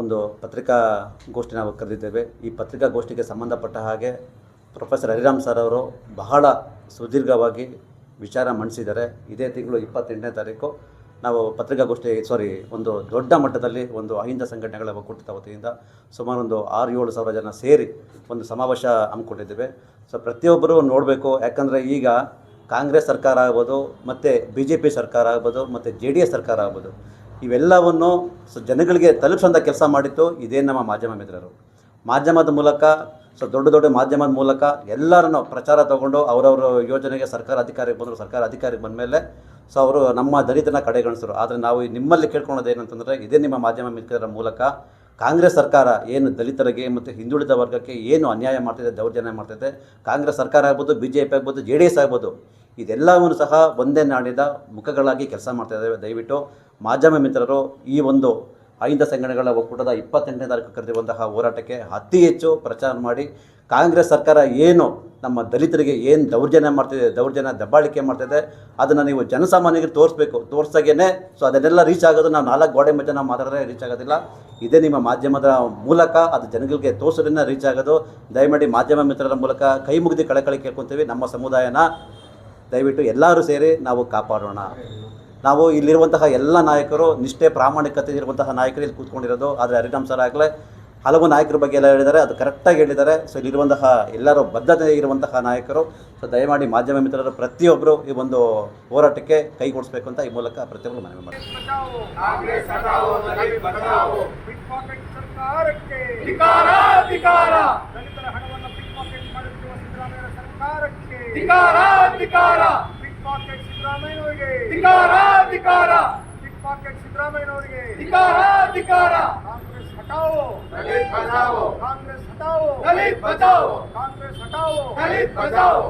S9: ಒಂದು ಪತ್ರಿಕಾಗೋಷ್ಠಿ ನಾವು ಕರೆದಿದ್ದೇವೆ. ಈ ಪತ್ರಿಕಾಗೋಷ್ಠಿಗೆ ಸಂಬಂಧಪಟ್ಟ ಹಾಗೆ ಪ್ರೊಫೆಸರ್ ಹರಿರಾಮ್ ಸರ್ ಅವರು ಬಹಳ ಸುದೀರ್ಘವಾಗಿ ವಿಚಾರ ಮಂಡಿಸಿದ್ದಾರೆ. ಇದೇ ತಿಂಗಳು ಇಪ್ಪತ್ತೆಂಟನೇ ತಾರೀಕು ನಾವು ಪತ್ರಿಕಾಗೋಷ್ಠಿ ಸಾರಿ ಒಂದು ದೊಡ್ಡ ಮಟ್ಟದಲ್ಲಿ ಒಂದು ಅಹಿಂದ ಸಂಘಟನೆಗಳ ಒಕ್ಕೂಟದ ವತಿಯಿಂದ ಸುಮಾರು ಒಂದು ಆರು ಏಳು ಸಾವಿರ ಜನ ಸೇರಿ ಒಂದು ಸಮಾವೇಶ ಹಮ್ಮಿಕೊಂಡಿದ್ದೇವೆ. ಸೊ ಪ್ರತಿಯೊಬ್ಬರು ನೋಡಬೇಕು, ಯಾಕಂದರೆ ಈಗ ಕಾಂಗ್ರೆಸ್ ಸರ್ಕಾರ ಆಗ್ಬೋದು, ಮತ್ತು ಬಿ ಜೆ ಪಿ ಸರ್ಕಾರ ಆಗ್ಬೋದು, ಮತ್ತು ಜೆ ಡಿ ಎಸ್ ಸರ್ಕಾರ ಆಗ್ಬೋದು. ಇವೆಲ್ಲವನ್ನು ಸೊ ಜನಗಳಿಗೆ ತಲುಪಿಸುವಂಥ ಕೆಲಸ ಮಾಡಿತ್ತು ಇದೇ ನಮ್ಮ ಮಾಧ್ಯಮ ಮಿತ್ರರು. ಮಾಧ್ಯಮದ ಮೂಲಕ, ಸೊ ದೊಡ್ಡ ದೊಡ್ಡ ಮಾಧ್ಯಮದ ಮೂಲಕ ಎಲ್ಲರನ್ನು ಪ್ರಚಾರ ತಗೊಂಡು ಅವರವರ ಯೋಜನೆಗೆ ಸರ್ಕಾರ ಅಧಿಕಾರಿಗೆ ಬಂದರು, ಸರ್ಕಾರ ಅಧಿಕಾರಿಗೆ ಬಂದ ಮೇಲೆ ಸೊ ಅವರು ನಮ್ಮ ದಲಿತನ ಕಡೆಗಣಿಸಿದ್ರು ಆದರೆ ನಾವು ನಿಮ್ಮಲ್ಲಿ ಕೇಳ್ಕೊಳೋದು ಏನಂತಂದರೆ ಇದೇ ನಿಮ್ಮ ಮಾಧ್ಯಮ ಮಿತ್ರರ ಮೂಲಕ ಕಾಂಗ್ರೆಸ್ ಸರ್ಕಾರ ಏನು ದಲಿತರಿಗೆ ಮತ್ತು ಹಿಂದುಳಿದ ವರ್ಗಕ್ಕೆ ಏನು ಅನ್ಯಾಯ ಮಾಡ್ತಿದೆ, ದೌರ್ಜನ್ಯ ಮಾಡ್ತಿದೆ, ಕಾಂಗ್ರೆಸ್ ಸರ್ಕಾರ ಆಗ್ಬೋದು ಬಿ ಜೆ ಪಿ ಆಗ್ಬೋದು, ಜೆ ಡಿ ಎಸ್ ಆಗ್ಬೋದು, ಇದೆಲ್ಲವನ್ನು ಸಹ ಒಂದೇ ನಾಡಿದ ಮುಖಗಳಾಗಿ ಕೆಲಸ ಮಾಡ್ತಾ ಇದ್ದಾವೆ ದಯವಿಟ್ಟು ಮಾಧ್ಯಮ ಮಿತ್ರರು ಈ ಒಂದು ಅಹಿಂದ ಸಂಘಟನೆಗಳ ಒಕ್ಕೂಟದ ಇಪ್ಪತ್ತೆಂಟನೇ ತಾರೀಕು ಕರೆದಿರುವಂತಹ ಹೋರಾಟಕ್ಕೆ ಅತಿ ಹೆಚ್ಚು ಪ್ರಚಾರ ಮಾಡಿ ಕಾಂಗ್ರೆಸ್ ಸರ್ಕಾರ ಏನು ನಮ್ಮ ದಲಿತರಿಗೆ ಏನು ದೌರ್ಜನ್ಯ ಮಾಡ್ತಿದೆ, ದೌರ್ಜನ್ಯ ದಬ್ಬಾಳಿಕೆ ಮಾಡ್ತಿದೆ, ಅದನ್ನು ನೀವು ಜನಸಾಮಾನ್ಯರಿಗೆ ತೋರಿಸ್ಬೇಕು ತೋರಿಸಾಗೇ ಸೊ ಅದನ್ನೆಲ್ಲ ರೀಚ್ ಆಗೋದು ನಾವು ನಾಲ್ಕು ಗೋಡೆ ಮಧ್ಯೆ ನಾವು ಮಾತಾಡಿದ್ರೆ ರೀಚ್ ಆಗೋದಿಲ್ಲ. ಇದೇ ನಿಮ್ಮ ಮಾಧ್ಯಮದ ಮೂಲಕ ಅದು ಜನಗಳಿಗೆ ತೋರಿಸೋದ್ರಿಂದ ರೀಚ್ ಆಗೋದು. ದಯಮಾಡಿ ಮಾಧ್ಯಮ ಮಿತ್ರರ ಮೂಲಕ ಕೈ ಮುಗಿದು ಕಳಕಳಿ ಕೇಳ್ಕೊತೀವಿ. ನಮ್ಮ ಸಮುದಾಯನ ದಯವಿಟ್ಟು ಎಲ್ಲರೂ ಸೇರಿ ನಾವು ಕಾಪಾಡೋಣ. ನಾವು ಇಲ್ಲಿರುವಂತಹ ಎಲ್ಲ ನಾಯಕರು ನಿಷ್ಠೆ ಪ್ರಾಮಾಣಿಕತೆ ಇರುವಂತಹ ನಾಯಕರು ಇಲ್ಲಿ ಕೂತ್ಕೊಂಡಿರೋದು. ಆದರೆ ಹರಿರಾಮ್ ಸರ್ ಆಗಲೇ ಹಲವು ನಾಯಕರ ಬಗ್ಗೆ ಎಲ್ಲ ಹೇಳಿದ್ದಾರೆ. ಅದು ಕರೆಕ್ಟಾಗಿ ಹೇಳಿದ್ದಾರೆ. ಸೊ ಇಲ್ಲಿರುವಂತಹ ಎಲ್ಲರೂ ಬದ್ಧತೆ ಇರುವಂತಹ ನಾಯಕರು. ಸೊ ದಯಮಾಡಿ ಮಾಧ್ಯಮ ಮಿತ್ರರು ಪ್ರತಿಯೊಬ್ಬರು ಈ ಒಂದು ಹೋರಾಟಕ್ಕೆ ಕೈಗೂಡಿಸ್ಬೇಕು ಅಂತ ಈ ಮೂಲಕ ಪ್ರತಿಯೊಬ್ಬರು ಮನವಿ ಮಾಡ್ತಾರೆ
S10: ಪಿಕ್ಪಾಕೆಟ್ ಸರ್ಕಾರಕ್ಕೆ ಧಿಕಾರ ಧಿಕಾರ ದಲಿತರ ಹಣವನ್ನು ಪಿಕ್ಪಾಕೆಟ್ ಮಾಡುತ್ತಿರುವ ಸಿದ್ದರಾಮಯ್ಯ ಸರ್ಕಾರಕ್ಕೆ ಧಿಕಾರ ಧಿಕಾರ ಪಿಕ್ಪಾಕೆಟ್ ಸಿದ್ದರಾಮಯ್ಯನವರಿಗೆ ಧಿಕಾರ ಧಿಕಾರ ಪಿಕ್ಪಾಕೆಟ್ ಸಿದ್ದರಾಮಯ್ಯನವರಿಗೆ ಧಿಕಾರ ಧಿಕಾರ ಕಾಂಗ್ರೆಸ್ ಹಟಾವೋ ದಲಿತ್ ಬಚಾವೋ ಕಾಂಗ್ರೆಸ್ ಹಟಾವೋ ದಲಿತ್ ಬಚಾವೋ ಕಾಂಗ್ರೆಸ್ ಹಟಾವೋ ದಲಿತ್ ಬಚಾವೋ